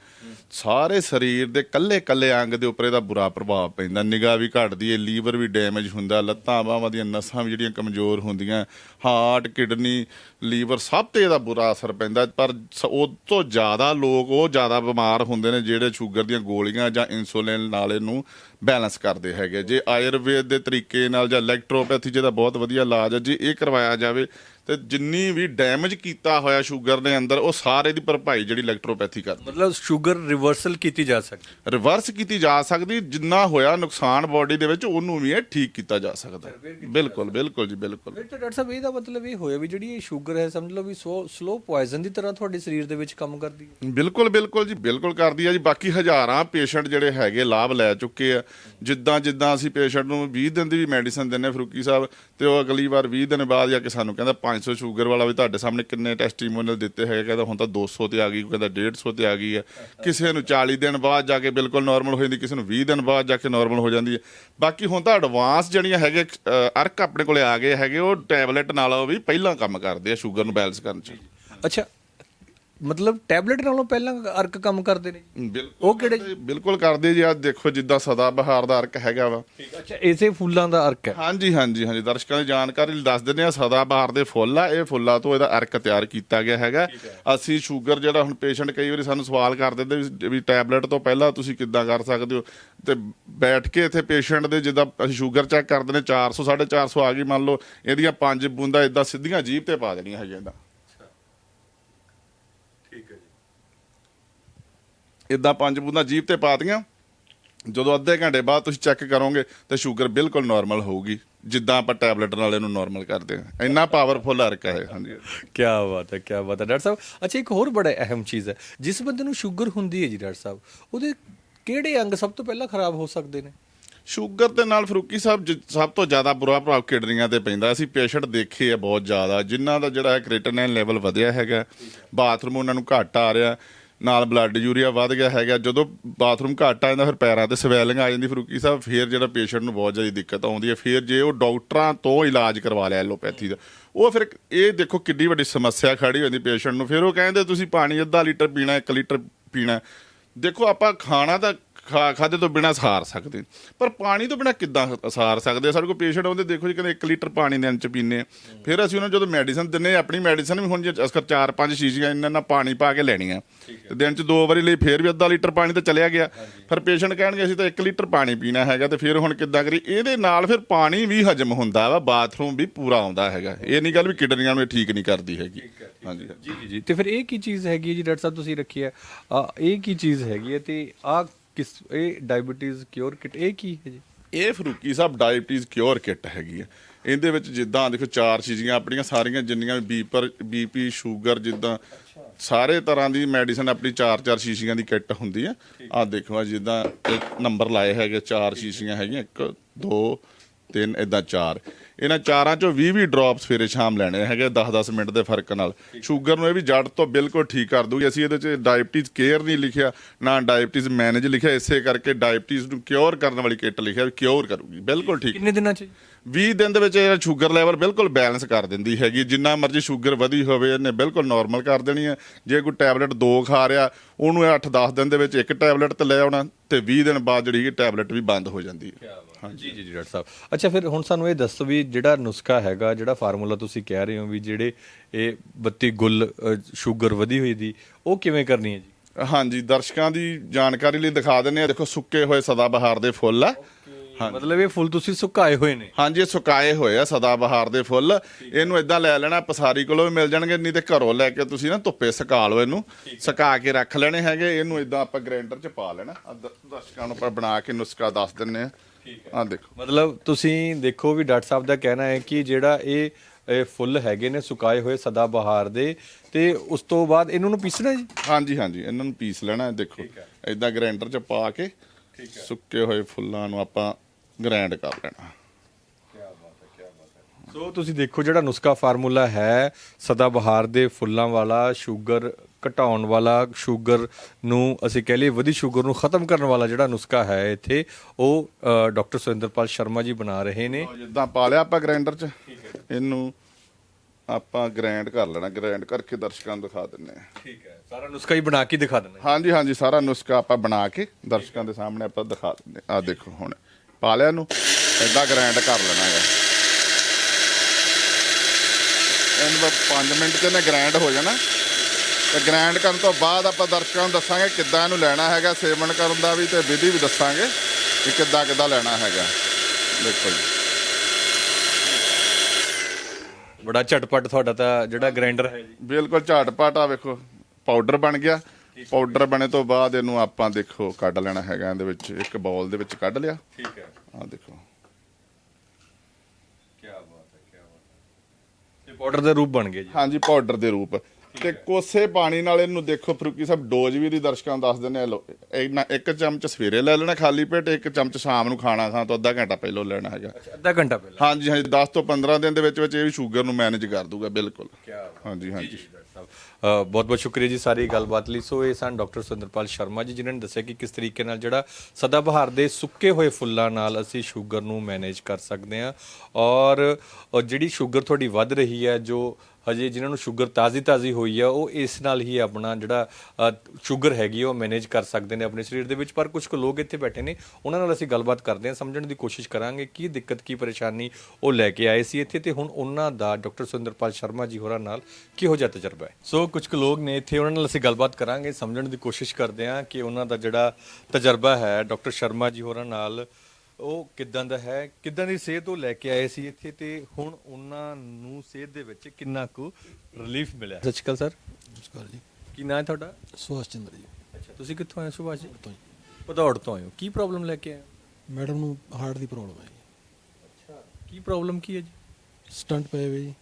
ਸਾਰੇ ਸਰੀਰ ਦੇ ਕੱਲੇ ਕੱਲੇ ਅੰਗ ਦੇ ਉੱਪਰ ਇਹਦਾ ਬੁਰਾ ਪ੍ਰਭਾਵ ਪੈਂਦਾ। ਨਿਗਾਹ ਵੀ ਘਟਦੀ ਹੈ ਲੀਵਰ ਵੀ ਡੈਮੇਜ ਹੁੰਦਾ, ਲੱਤਾਂ ਬਾਹਾਂ ਦੀਆਂ ਨਸਾਂ ਵੀ ਜਿਹੜੀਆਂ ਕਮਜ਼ੋਰ ਹੁੰਦੀਆਂ ਹਾਰਟ ਕਿਡਨੀ ਲੀਵਰ ਸਭ ਤੇ ਇਹਦਾ ਬੁਰਾ ਅਸਰ ਪੈਂਦਾ। ਪਰ ਸ- ਉਹ ਤੋਂ ਜ਼ਿਆਦਾ ਲੋਕ, ਉਹ ਜ਼ਿਆਦਾ ਬਿਮਾਰ ਹੁੰਦੇ ਨੇ ਜਿਹੜੇ ਸ਼ੂਗਰ ਦੀਆਂ ਗੋਲੀਆਂ ਜਾਂ ਇਨਸੂਲਿਨ ਨਾਲ ਇਹਨੂੰ ਬੈਲੈਂਸ ਕਰਦੇ ਹੈਗੇ ਜੇ ਆਯੁਰਵੇਦ ਦੇ ਤਰੀਕੇ ਨਾਲ ਜਾਂ ਇਲੈਕਟ੍ਰੋਪੈਥੀ ਜਿਹਦਾ ਬਹੁਤ ਵਧੀਆ ਇਲਾਜ ਹੈ ਜੇ ਇਹ ਕਰਵਾਇਆ ਜਾਵੇ ਤੇ ਜਿੰਨੀ ਵੀ ਡੈਮੇਜ ਕੀਤਾ ਹੋਇਆ ਸ਼ੂਗਰ ਦੇ ਅੰਦਰ ਉਹ ਸਾਰੇ ਦੀ ਭਰਪਾਈ ਜਿਹੜੀ ਇਲੈਕਟ੍ਰੋਪੈਥੀ ਕਰਦੀ। ਮਤਲਬ ਸ਼ੂਗਰ ਰਿਵਰਸਲ ਕੀਤੀ ਜਾ ਸਕਦੀ। ਰਿਵਰਸ ਕੀਤੀ ਜਾ ਸਕਦੀ ਜਿੰਨਾ ਹੋਇਆ ਨੁਕਸਾਨ ਬਾਡੀ ਦੇ ਵਿੱਚ ਉਹਨੂੰ ਵੀ ਇਹ ਠੀਕ ਕੀਤਾ ਜਾ ਸਕਦਾ। ਬਿਲਕੁਲ ਬਿਲਕੁਲ ਜੀ ਬਿਲਕੁਲ। ਫਿਰ ਤਾਂ ਡਾਕਟਰ ਸਾਹਿਬ ਇਹਦਾ ਮਤਲਬ ਇਹ ਹੋਇਆ ਵੀ ਜਿਹੜੀ ਇਹ ਸ਼ੂਗਰ ਹੈ ਸਮਝ ਲਓ ਵੀ ਸਲੋ ਪੋਇਜ਼ਨ ਦੀ ਤਰ੍ਹਾਂ ਤੁਹਾਡੇ ਸਰੀਰ ਦੇ ਵਿੱਚ ਕੰਮ ਕਰਦੀ ਹੈ। ਬਿਲਕੁਲ ਬਿਲਕੁਲ ਜੀ ਬਿਲਕੁਲ ਕਰਦੀ ਆ ਜੀ। ਬਾਕੀ ਹਜ਼ਾਰਾਂ ਪੇਸ਼ੈਂਟ ਜਿਹੜੇ ਹੈਗੇ ਲਾਭ ਲੈ ਚੁੱਕੇ ਆ। ਜਿੱਦਾਂ ਜਿੱਦਾਂ ਅਸੀਂ ਪੇਸ਼ੈਂਟ ਨੂੰ 20 ਦਿਨ ਦੀ ਵੀ ਮੈਡੀਸਨ ਦਿੰਨੇ ਫਰੂਕੀ ਸਾਹਿਬ ਤੇ ਉਹ ਅਗਲੀ ਵਾਰ 20 ਦਿਨ ਬਾਅਦ ਜਾ ਕੇ ਸਾਨੂੰ ਕਹਿੰਦਾ 500 ਸ਼ੂਗਰ ਵਾਲਾ ਵੀ ਤੁਹਾਡੇ ਸਾਹਮਣੇ ਕਿੰਨੇ ਟੈਸਟੀਮੋਨੀਅਲ ਦਿੱਤੇ ਹੈਗੇ, ਕਹਿੰਦਾ ਹੁਣ ਤਾਂ 200 ਤੇ ਆ ਗਈ, ਕਹਿੰਦਾ 150 ਤੇ ਆ ਗਈ ਹੈ ਕਿਸੇ ਨੂੰ 40 ਦਿਨ ਬਾਅਦ ਜਾ ਕੇ ਬਿਲਕੁਲ ਨਾਰਮਲ ਹੋ ਜਾਂਦੀ, ਕਿਸੇ ਨੂੰ 20 ਦਿਨ ਬਾਅਦ ਜਾ ਕੇ ਨਾਰਮਲ ਹੋ ਜਾਂਦੀ ਹੈ ਬਾਕੀ ਹੁਣ ਤਾਂ ਐਡਵਾਂਸ ਜਿਹੜੀਆਂ ਹੈਗੇ ਅਰਕ ਆਪਣੇ ਕੋਲੇ ਆ ਗਏ ਹੈਗੇ, ਉਹ ਟੈਬਲੇਟ ਨਾਲੋਂ ਵੀ ਪਹਿਲਾਂ ਕੰਮ ਕਰਦੇ ਆ, ਸ਼ੂਗਰ ਨੂੰ ਬੈਲੈਂਸ ਕਰਨ ਚ। ਅੱਛਾ ਮਤਲਬ ਟੈਬਲੇਟ ਨਾਲੋਂ ਪਹਿਲਾਂ ਅਰਕ ਕੰਮ ਕਰਦੇ ਨੇ ਬਿਲਕੁਲ ਉਹ ਕਿਹੜੇ? ਬਿਲਕੁਲ ਕਰਦੇ ਜੀ। ਆ ਦੇਖੋ ਜਿੱਦਾਂ ਸਦਾ ਬਹਾਰ ਦਾ ਅਰਕ ਹੈਗਾ ਵਾ। ਅੱਛਾ ਇਸੇ ਫੁੱਲਾਂ ਦਾ ਅਰਕ ਹੈ। ਹਾਂਜੀ ਹਾਂਜੀ ਹਾਂਜੀ। ਦਰਸ਼ਕਾਂ ਦੀ ਜਾਣਕਾਰੀ ਲਈ ਦੱਸ ਦਿੰਦੇ ਆ ਸਦਾ ਬਹਾਰ ਦੇ ਫੁੱਲ ਆ। ਇਹ ਫੁੱਲਾਂ ਤੋਂ ਇਹਦਾ ਅਰਕ ਤਿਆਰ ਕੀਤਾ ਗਿਆ ਹੈਗਾ। ਅਸੀਂ ਸ਼ੂਗਰ ਜਿਹੜਾ ਹੁਣ ਪੇਸ਼ੈਂਟ ਕਈ ਵਾਰੀ ਸਾਨੂੰ ਸਵਾਲ ਕਰ ਦਿੰਦੇ ਵੀ- ਟੈਬਲੇਟ ਤੋਂ ਪਹਿਲਾਂ ਤੁਸੀਂ ਕਿੱਦਾਂ ਕਰ ਸਕਦੇ ਹੋ? ਤੇ ਬੈਠ ਕੇ ਇੱਥੇ ਪੇਸ਼ੈਂਟ ਦੇ ਜਿੱਦਾਂ ਅਸੀਂ ਸ਼ੂਗਰ ਚੈੱਕ ਕਰਦੇ ਨੇ 400 450 ਆ ਗਈ ਮੰਨ ਲਓ। ਇਹਦੀਆਂ ਪੰਜ ਬੂੰਦਾਂ ਇਦਾਂ ਸਿੱਧੀਆਂ ਜੀਭ ਤੇ ਪਾ ਦੇਣੀਆਂ ਹੈਗੀਆਂ ਇਦਾਂ ਠੀਕ ਹੈ ਜੀ ਇਦਾਂ ਪੰਜ ਬੂੰਦਾਂ ਜੀਭ ਤੇ ਪਾਤੀਆਂ। ਜਦੋਂ ਅੱਧੇ ਘੰਟੇ ਬਾਅਦ ਤੁਸੀਂ ਚੈੱਕ ਕਰੋਗੇ ਤੇ ਸ਼ੂਗਰ ਬਿਲਕੁਲ ਨਾਰਮਲ ਹੋਊਗੀ। ਜਿੱਦਾਂ ਆਪਾਂ ਟੈਬਲੇਟ ਨਾਲ ਇਹਨੂੰ ਨਾਰਮਲ ਕਰਦੇ ਹਾਂ। ਇੰਨਾ ਪਾਵਰਫੁਲ ਅਰਕ ਹੈ ਹਾਂਜੀ। ਕੀ ਬਾਤ ਹੈ ਕੀ ਬਾਤ ਹੈ। ਡਾਕਟਰ ਸਾਹਿਬ ਅੱਛਾ ਇੱਕ ਹੋਰ ਬੜਾ ਅਹਿਮ ਚੀਜ਼ ਹੈ। ਜਿਸ ਬੰਦੇ ਨੂੰ ਸ਼ੂਗਰ ਹੁੰਦੀ ਹੈ ਜੀ ਡਾਕਟਰ ਸਾਹਿਬ ਉਹਦੇ ਕਿਹੜੇ ਅੰਗ ਸਭ ਤੋਂ ਪਹਿਲਾਂ ਖਰਾਬ ਹੋ ਸਕਦੇ ਨੇ? ਸ਼ੂਗਰ ਦੇ ਨਾਲ ਫਰੂਕੀ ਸਾਹਿਬ ਸਭ ਤੋਂ ਜ਼ਿਆਦਾ ਬੁਰਾ ਪ੍ਰਭਾਵ ਕਿਡਨੀਆਂ ਤੇ ਪੈਂਦਾ। ਅਸੀਂ ਪੇਸ਼ੈਂਟ ਦੇਖੇ ਆ ਬਹੁਤ ਜ਼ਿਆਦਾ। ਜਿਨ੍ਹਾਂ ਦਾ ਜਿਹੜਾ ਹੈ ਕ੍ਰੀਟਿਨਾਈਨ ਲੈਵਲ ਵਧਿਆ ਹੈਗਾ ਬਾਥਰੂਮ ਉਹਨਾਂ ਨੂੰ ਘੱਟ ਆ ਰਿਹਾ। ਨਾਲ ਬਲੱਡ ਯੂਰੀਆ ਵੱਧ ਗਿਆ ਹੈਗਾ, ਜਦੋਂ ਬਾਥਰੂਮ ਘੱਟ ਆ ਜਾਂਦਾ, ਫਿਰ ਪੈਰਾਂ ਤੇ ਸਵੈਲਿੰਗ ਆ ਜਾਂਦੀ, ਫਰੂਕੀ ਸਾਹਿਬ, ਫਿਰ ਜਿਹੜਾ ਪੇਸ਼ੈਂਟ ਨੂੰ ਬਹੁਤ ਜ਼ਿਆਦਾ ਦਿੱਕਤ ਆਉਂਦੀ ਹੈ, ਫਿਰ ਜੇ ਉਹ ਡਾਕਟਰਾਂ ਤੋਂ ਇਲਾਜ ਕਰਵਾ ਲਿਆ ਐਲੋਪੈਥੀ ਦਾ, ਉਹ ਫਿਰ ਇਹ ਦੇਖੋ ਕਿੱਡੀ ਵੱਡੀ ਸਮੱਸਿਆ ਖੜੀ ਹੋ ਜਾਂਦੀ ਪੇਸ਼ੈਂਟ ਨੂੰ, ਫਿਰ ਉਹ ਕਹਿੰਦੇ, ਤੁਸੀਂ ਪਾਣੀ ਅੱਧਾ ਲੀਟਰ ਪੀਣਾ 1 ਲੀਟਰ ਪੀਣਾ ਦੇਖੋ ਆਪਾਂ ਖਾਣਾ ਤਾਂ ਖਾ ਖਾਦੇ ਤੋਂ ਬਿਨਾ ਸਾਰ ਸਕਦੇ। ਪਰ ਪਾਣੀ ਤੋਂ ਬਿਨਾ ਕਿੱਦਾਂ ਸਾਰ ਸਕਦੇ ਆ? ਸਾਡੇ ਕੋਲ ਪੇਸ਼ੈਂਟ ਆਉਂਦੇ ਦੇਖੋ ਜੀ ਕਹਿੰਦੇ 1 ਲੀਟਰ ਪਾਣੀ ਦਿਨ ਚ ਪੀਨੇ ਆ। ਫਿਰ ਅਸੀਂ ਉਹਨਾਂ ਨੂੰ ਜਦੋਂ ਮੈਡੀਸਨ ਦਿੰਨੇ ਆਪਣੀ ਮੈਡੀਸਨ ਵੀ ਹੁਣ ਜੇ ਅਸਕਰ 4-5 ਸ਼ੀਸ਼ੀਆਂ ਇਹਨਾਂ ਨਾਲ ਪਾਣੀ ਪਾ ਕੇ ਲੈਣੀਆਂ। ਤੇ ਦਿਨ ਚ ਦੋ ਵਾਰੀ ਲਈ ਫਿਰ ਵੀ ਅੱਧਾ ਲੀਟਰ ਪਾਣੀ ਤਾਂ ਚਲਿਆ ਗਿਆ। ਫਿਰ ਪੇਸ਼ੈਂਟ ਕਹਿਣਗੇ ਅਸੀਂ ਤਾਂ 1 ਲੀਟਰ ਪਾਣੀ ਪੀਣਾ ਹੈਗਾ ਤੇ ਫਿਰ ਹੁਣ ਕਿੱਦਾਂ ਕਰੀ ਇਹਦੇ ਨਾਲ ਫਿਰ ਪਾਣੀ ਵੀ ਹਜਮ ਹੁੰਦਾ ਵਾ ਬਾਥਰੂਮ ਵੀ ਪੂਰਾ ਆਉਂਦਾ ਹੈਗਾ। ਇਹ ਨਹੀਂ ਗੱਲ ਵੀ ਕਿਡਨੀਆਂ ਨੂੰ ਇਹ ਠੀਕ ਨਹੀਂ ਕਰਦੀ ਹੈਗੀ। ਹਾਂਜੀ ਹਾਂਜੀ। ਜੀ ਜੀ ਤੇ ਫਿਰ ਇਹ ਕੀ ਚੀਜ਼ ਹੈਗੀ ਹੈ ਜੀ ਡਾਕਟਰ ਸਾਹਿਬ ਤੁਸੀਂ ਰੱਖੀ ਹੈ? ਆ ਇਹ ਕੀ ਚੀਜ਼ ਹੈਗੀ ਹੈ ਤੇ ਆ ਕਿਸ ਇਹ ਡਾਇਬੀਟੀਜ਼ ਕਿਉਰ ਕਿਟ ਇਹ ਕੀ ਹੈ ਜੀ? ਇਹ ਫਰੂਕੀ ਸਾਹਿਬ ਡਾਇਬੀਟੀਜ਼ ਕਿਉਰ ਕਿੱਟ ਹੈਗੀ ਆ। ਇਹਦੇ ਵਿੱਚ ਜਿੱਦਾਂ ਦੇਖੋ ਚਾਰ ਚੀਜ਼ਾਂ ਆਪਣੀਆਂ ਸਾਰੀਆਂ ਜਿੰਨੀਆਂ ਵੀ ਬੀਪਰ ਬੀਪੀ ਸ਼ੂਗਰ ਜਿੱਦਾਂ ਸਾਰੇ ਤਰ੍ਹਾਂ ਦੀ ਮੈਡੀਸਨ ਆਪਣੀ ਚਾਰ ਚਾਰ ਸ਼ੀਸ਼ੀਆਂ ਦੀ ਕਿੱਟ ਹੁੰਦੀ ਆ। ਆ ਦੇਖੋ ਆ ਜਿੱਦਾਂ ਨੰਬਰ ਲਾਏ ਹੈਗੇ ਚਾਰ ਸ਼ੀਸ਼ੀਆਂ ਹੈਗੀਆਂ 1 2 3 ਇਦਾਂ ਚਾਰ। ਇਹਨਾਂ ਚਾਰਾਂ ਚੋਂ 20 20 ਡ੍ਰੌਪਸ ਸਵੇਰੇ ਸ਼ਾਮ ਲੈਣੇ ਹੈਗੇ 10-10 ਮਿੰਟ ਦੇ ਫ਼ਰਕ ਨਾਲ। ਸ਼ੂਗਰ ਨੂੰ ਇਹ ਵੀ ਜੜ ਤੋਂ ਬਿਲਕੁਲ ਠੀਕ ਕਰ ਦੂਗੀ ਅਸੀਂ ਇਹਦੇ ਚ ਡਾਇਬਟੀਜ਼ ਕੇਅਰ ਨਹੀਂ ਲਿਖਿਆ, ਨਾ ਡਾਇਬਟੀਜ਼ ਮੈਨੇਜ ਲਿਖਿਆ। ਇਸੇ ਕਰਕੇ ਡਾਇਬਟੀਜ਼ ਨੂੰ ਕਿਉਰ ਕਰਨ ਵਾਲੀ ਕਿੱਟ ਲਿਖਿਆ ਕਿਉਰ ਕਰੂਗੀ। ਬਿਲਕੁਲ ਠੀਕ। ਕਿੰਨੇ ਦਿਨਾਂ ਚ? 20 ਦਿਨ ਦੇ ਵਿੱਚ ਇਹ ਸ਼ੂਗਰ ਲੈਵਲ ਬਿਲਕੁਲ ਬੈਲੈਂਸ ਕਰ ਦਿੰਦੀ ਹੈਗੀ। ਜਿੰਨਾ ਮਰਜ਼ੀ ਸ਼ੂਗਰ ਵਧੀ ਹੋਵੇ ਇਹਨੇ ਬਿਲਕੁਲ ਨਾਰਮਲ ਕਰ ਦੇਣੀ ਹੈ। ਜੇ ਕੋਈ ਟੈਬਲੇਟ ਦੋ ਖਾ ਰਿਹਾ ਉਹਨੂੰ 8-10 ਦਿਨ ਦੇ ਵਿੱਚ ਇੱਕ ਟੈਬਲੇਟ ਤੇ ਲੈ ਆਉਣਾ ਤੇ 20 ਦਿਨ ਬਾਅਦ ਜਿਹੜੀ ਟੈਬਲੇਟ ਵੀ ਬੰਦ ਹੋ ਜਾਂਦੀ ਹੈ। ਜੀ ਜੀ ਜੀ ਡਾਕਟਰ ਸਾਹਿਬ। ਅੱਛਾ ਫਿਰ ਹੁਣ ਸਾਨੂੰ ਇਹ ਦੱਸੋ ਵੀ ਜਿਹੜਾ ਨੁਸਖਾ ਹੈਗਾ ਜਿਹੜਾ ਫਾਰਮੂਲਾ ਤੁਸੀਂ ਕਹਿ ਰਹੇ ਹੋ ਵੀ ਜਿਹੜੇ ਇਹ 32 ਗੁੱਲ ਸ਼ੂਗਰ ਵਧੀ ਹੋਈ ਦੀ ਉਹ ਕਿਵੇਂ ਕਰਨੀ ਹੈ ਜੀ? ਹਾਂਜੀ ਦਰਸ਼ਕਾਂ ਦੀ ਜਾਣਕਾਰੀ ਲਈ ਦਿਖਾ ਦਿੰਨੇ ਆ ਦੇਖੋ ਸੁੱਕੇ ਹੋਏ ਸਦਾ ਬਹਾਰ ਦੇ ਫੁੱਲ ਆ। ਮਤਲਬ ਇਹ ਫੁੱਲ ਤੁਸੀਂ ਸੁਕਾਏ ਹੋਏ ਨੇ। ਹਾਂਜੀ ਇਹ ਸੁਕਾਏ ਹੋਏ ਆ ਸਦਾ ਬਹਾਰ ਦੇ ਫੁੱਲ। ਇਹਨੂੰ ਇਦਾਂ ਲੈ ਲੈਣਾ ਪਸਾਰੀ ਕੋਲੋਂ ਵੀ ਮਿਲ ਜਾਣਗੇ ਨਹੀਂ ਤੇ ਘਰੋਂ ਲੈ ਕੇ ਤੁਸੀਂ ਨਾ ਧੁੱਪੇ ਸੁਕਾ ਲਓ ਇਹਨੂੰ। ਸੁਕਾ ਕੇ ਰੱਖ ਲੈਣੇ ਹੈਗੇ ਇਹਨੂੰ ਇਦਾਂ ਆਪਾਂ ਗ੍ਰਾਈਂਡਰ 'ਚ ਪਾ ਲੈਣਾ। ਆਹ ਦ- ਦਰਸ਼ਕਾਂ ਨੂੰ ਆਪਾਂ ਬਣਾ ਕੇ ਨੁਸਖਾ ਦੱਸ ਦਿੰਨੇ ਆ। ਆ ਦੇਖੋ। ਮਤਲਬ ਤੁਸੀਂ ਦੇਖੋ ਵੀ ਡਾਕਟਰ ਸਾਹਿਬ ਦਾ ਕਹਿਣਾ ਹੈ ਕਿ ਜਿਹੜਾ ਇਹ ਇਹ ਫੁੱਲ ਹੈਗੇ ਨੇ ਸੁਕਾਏ ਹੋਏ ਸਦਾ ਬਹਾਰ ਦੇ ਤੇ ਉਸ ਤੋਂ ਬਾਅਦ ਇਹਨਾਂ ਨੂੰ ਪੀਸਣਾ ਜੀ? ਹਾਂਜੀ ਹਾਂਜੀ ਇਹਨਾਂ ਨੂੰ ਪੀਸ ਲੈਣਾ ਹੈ। ਦੇਖੋ ਇਦਾਂ ਗ੍ਰਾਈਂਡਰ 'ਚ ਪਾ ਕੇ ਸੁੱਕੇ ਹੋਏ ਫੁੱਲਾਂ ਨੂੰ ਆਪਾਂ ਗ੍ਰਾਈਂਡ ਕਰ ਲੈਣਾ। ਸੋ ਤੁਸੀਂ ਦੇਖੋ ਜਿਹੜਾ ਨੁਸਖਾ ਫਾਰਮੂਲਾ ਹੈ ਸਦਾ ਬਹਾਰ ਦੇ ਫੁੱਲਾਂ ਵਾਲਾ ਸ਼ੂਗਰ ਘਟਾਉਣ ਵਾਲਾ ਸ਼ੂਗਰ ਨੂੰ ਅਸੀਂ ਕਹਿ ਲਈਏ ਵਧੀ ਸ਼ੂਗਰ ਨੂੰ ਖਤਮ ਕਰਨ ਵਾਲਾ ਜਿਹੜਾ ਨੁਸਖਾ ਹੈ ਇੱਥੇ ਉਹ ਡਾਕਟਰ ਸੁਰਿੰਦਰਪਾਲ ਸ਼ਰਮਾ ਜੀ ਬਣਾ ਰਹੇ ਨੇ। ਜਿੱਦਾਂ ਪਾ ਲਿਆ ਆਪਾਂ ਗ੍ਰਾਈਂਡਰ 'ਚ ਇਹਨੂੰ ਆਪਾਂ ਗ੍ਰਾਈਂਡ ਕਰ ਲੈਣਾ ਗ੍ਰਾਈਂਡ ਕਰਕੇ ਦਰਸ਼ਕਾਂ ਨੂੰ ਦਿਖਾ ਦਿੰਨੇ ਆ ਠੀਕ ਹੈ ਸਾਰਾ ਨੁਸਖਾ ਹੀ ਬਣਾ ਕੇ ਦਿਖਾ ਦੇਣਾ ਹਾਂਜੀ ਹਾਂਜੀ ਸਾਰਾ ਨੁਸਖਾ ਆਪਾਂ ਬਣਾ ਕੇ ਦਰਸ਼ਕਾਂ ਦੇ ਸਾਹਮਣੇ ਆਪਾਂ ਦਿਖਾ ਦਿੰਦੇ ਆ ਦੇਖੋ ਹੁਣ। ਪਾ ਲਿਆ ਇਹਨੂੰ ਏਦਾਂ ਗ੍ਰਾਈਂਡ ਕਰ ਲੈਣਾ ਹੈ ਇਹਨੂੰ 5 ਮਿੰਟ ਚ ਨੇ ਗ੍ਰਾਈਂਡ ਹੋ ਜਾਣਾ। ਤੇ ਗ੍ਰਾਈਂਡ ਕਰਨ ਤੋਂ ਬਾਅਦ ਆਪਾਂ ਦਰਸ਼ਕਾਂ ਨੂੰ ਦੱਸਾਂਗੇ ਕਿੱਦਾਂ ਇਹਨੂੰ ਲੈਣਾ ਹੈਗਾ ਸੇਵਨ ਕਰਨ ਦਾ ਵੀ ਤੇ ਵਿਧੀ ਵੀ ਦੱਸਾਂਗੇ ਕਿ ਕਿੱਦਾਂ ਕਿੱਦਾਂ ਲੈਣਾ ਹੈਗਾ। ਦੇਖੋ ਜੀ। ਬੜਾ ਝਟਪਟ ਤੁਹਾਡਾ ਤਾਂ ਜਿਹੜਾ ਗ੍ਰਾਈਂਡਰ ਹੈ। ਜੀ ਬਿਲਕੁਲ ਝਾਟਪਾਟ ਆ ਵੇਖੋ ਪਾਊਡਰ ਬਣ ਗਿਆ। ਪਾਊਡਰ ਬਣੇ ਤੋਂ ਬਾਅਦ ਇਹਨੂੰ ਆਪਾਂ ਦੇਖੋ ਕੱਢ ਲੈਣਾ ਹੈਗਾ ਇਹਦੇ ਵਿੱਚ ਇੱਕ ਬਾਉਲ ਦੇ ਵਿੱਚ ਕੱਢ ਲਿਆ। ਠੀਕ ਹੈ। ਆ ਦੇਖੋ। ਕੀ ਬਾਤ ਹੈ ਕੀ ਬਾਤ ਹੈ। ਇਹ ਪਾਊਡਰ ਦਾ ਰੂਪ ਬਣ ਜੀ। ਹਾਂਜੀ ਪਾਊਡਰ ਦੇ ਰੂਪ। ਤੇ ਕੋਸੇ ਪਾਣੀ ਨਾਲ ਇਹਨੂੰ ਦੇਖੋ ਫਰੂਕੀ ਸਾਹਿਬ ਡੋਜ਼ ਵੀ ਦੀ ਦਰਸ਼ਕਾਂ ਨੂੰ ਦੱਸ ਦਿੰਦੇ ਆ ਇੱਕ ਚਮਚ ਸਵੇਰੇ ਲੈ ਲੈਣਾ ਖਾਲੀ ਪੇਟ ਇੱਕ ਚਮਚ ਸ਼ਾਮ ਨੂੰ ਖਾਣਾ ਖਾਣ ਤੋਂ ਅੱਧਾ ਘੰਟਾ ਪਹਿਲਾਂ ਲੈਣਾ ਹੈਗਾ। ਅੱਧਾ ਘੰਟਾ ਪਹਿਲਾਂ। ਹਾਂਜੀ ਹਾਂਜੀ 10 ਤੋਂ 15 ਦਿਨ ਦੇ ਵਿੱਚ ਵਿੱਚ ਇਹ ਵੀ ਸ਼ੂਗਰ ਨੂੰ ਮੈਨੇਜ ਕਰ ਦੂਗਾ ਬਿਲਕੁਲ। ਹਾਂਜੀ ਹਾਂਜੀ। ਬਹੁਤ ਬਹੁਤ ਸ਼ੁਕਰੀਆ ਜੀ ਸਾਰੀ ਗੱਲਬਾਤ ਲਈ। ਸੋ ਇਹ ਸਨ ਡਾਕਟਰ ਸੁੰਦਰਪਾਲ ਸ਼ਰਮਾ ਜੀ, ਜਿਨ੍ਹਾਂ ਨੇ ਦੱਸਿਆ ਕਿ ਕਿਸ ਤਰੀਕੇ ਨਾਲ ਜਿਹੜਾ ਸਦਾਬਹਾਰ ਦੇ ਸੁੱਕੇ ਹੋਏ ਫੁੱਲਾਂ ਨਾਲ ਅਸੀਂ ਸ਼ੂਗਰ ਨੂੰ ਮੈਨੇਜ ਕਰ ਸਕਦੇ ਹਾਂ। ਔਰ ਜਿਹੜੀ ਸ਼ੂਗਰ ਤੁਹਾਡੀ ਵੱਧ ਰਹੀ ਹੈ, ਜੋ ਹਜੇ ਜਿਨ੍ਹਾਂ ਨੂੰ ਸ਼ੂਗਰ ਤਾਜ਼ੀ ਤਾਜ਼ੀ ਹੋਈ ਆ ਉਹ ਇਸ ਨਾਲ ਹੀ ਆਪਣਾ ਜਿਹੜਾ ਸ਼ੂਗਰ ਹੈਗੀ ਆ, ਉਹ ਮੈਨੇਜ ਕਰ ਸਕਦੇ ਨੇ ਆਪਣੇ ਸਰੀਰ ਦੇ ਵਿੱਚ। ਪਰ ਕੁਝ ਕੁ ਲੋਕ ਇੱਥੇ ਬੈਠੇ ਨੇ ਉਹਨਾਂ ਨਾਲ ਅਸੀਂ ਗੱਲਬਾਤ ਕਰਦੇ ਹਾਂ ਸਮਝਣ ਦੀ ਕੋਸ਼ਿਸ਼ ਕਰਾਂਗੇ ਕੀ ਦਿੱਕਤ ਕੀ ਪਰੇਸ਼ਾਨੀ ਉਹ ਲੈ ਕੇ ਆਏ ਸੀ ਇੱਥੇ। ਤੇ ਹੁਣ ਉਹਨਾਂ ਦਾ ਡਾਕਟਰ ਸੁੰਦਰਪਾਲ ਸ਼ਰਮਾ ਜੀ ਹੋਰਾਂ ਨਾਲ ਕਿਹੋ ਜਿਹਾ ਤਜਰਬਾ ਹੈ? ਸੋ ਕੁਝ ਕੁ ਲੋਕ ਨੇ ਇੱਥੇ ਉਹਨਾਂ ਨਾਲ ਅਸੀਂ ਗੱਲਬਾਤ ਕਰਾਂਗੇ ਸਮਝਣ ਦੀ ਕੋਸ਼ਿਸ਼ ਕਰਦੇ ਹਾਂ ਕਿ ਉਹਨਾਂ ਦਾ ਜਿਹੜਾ ਤਜਰਬਾ ਹੈ ਡਾਕਟਰ ਸ਼ਰਮਾ ਜੀ ਹੋਰਾਂ ਨਾਲ ਉਹ ਕਿੱਦਾਂ ਦਾ ਹੈ ਕਿੱਦਾਂ ਦੀ ਸਿਹਤ ਉਹ ਲੈ ਕੇ ਆਏ ਸੀ ਇੱਥੇ ਤੇ ਹੁਣ ਉਹਨਾਂ ਨੂੰ ਸਿਹਤ ਦੇ ਵਿੱਚ ਕਿੰਨਾ ਕੁ ਰਿਲੀਫ ਮਿਲਿਆ ਸਤਿ ਸ਼੍ਰੀ ਅਕਾਲ ਸਰ। ਨਮਸਕਾਰ ਜੀ। ਕੀ ਨਾਂ ਹੈ ਤੁਹਾਡਾ? ਸੁਭਾਸ਼ ਚੰਦਰ ਜੀ। ਅੱਛਾ ਤੁਸੀਂ ਕਿੱਥੋਂ ਆਏ ਸੁਭਾਸ਼ ਜੀ? ਤੋਂ ਭਦੌੜ ਤੋਂ ਆਏ ਹੋ। ਕੀ ਪ੍ਰੋਬਲਮ ਲੈ ਕੇ ਆਏ ਮੈਡਮ ਨੂੰ ਹਾਰਟ ਦੀ ਪ੍ਰੋਬਲਮ ਹੈ ਜੀ। ਅੱਛਾ ਕੀ ਪ੍ਰੋਬਲਮ ਕੀ ਹੈ ਜੀ? ਸਟੰਟ ਪਏ ਹੋਏ ਜੀ।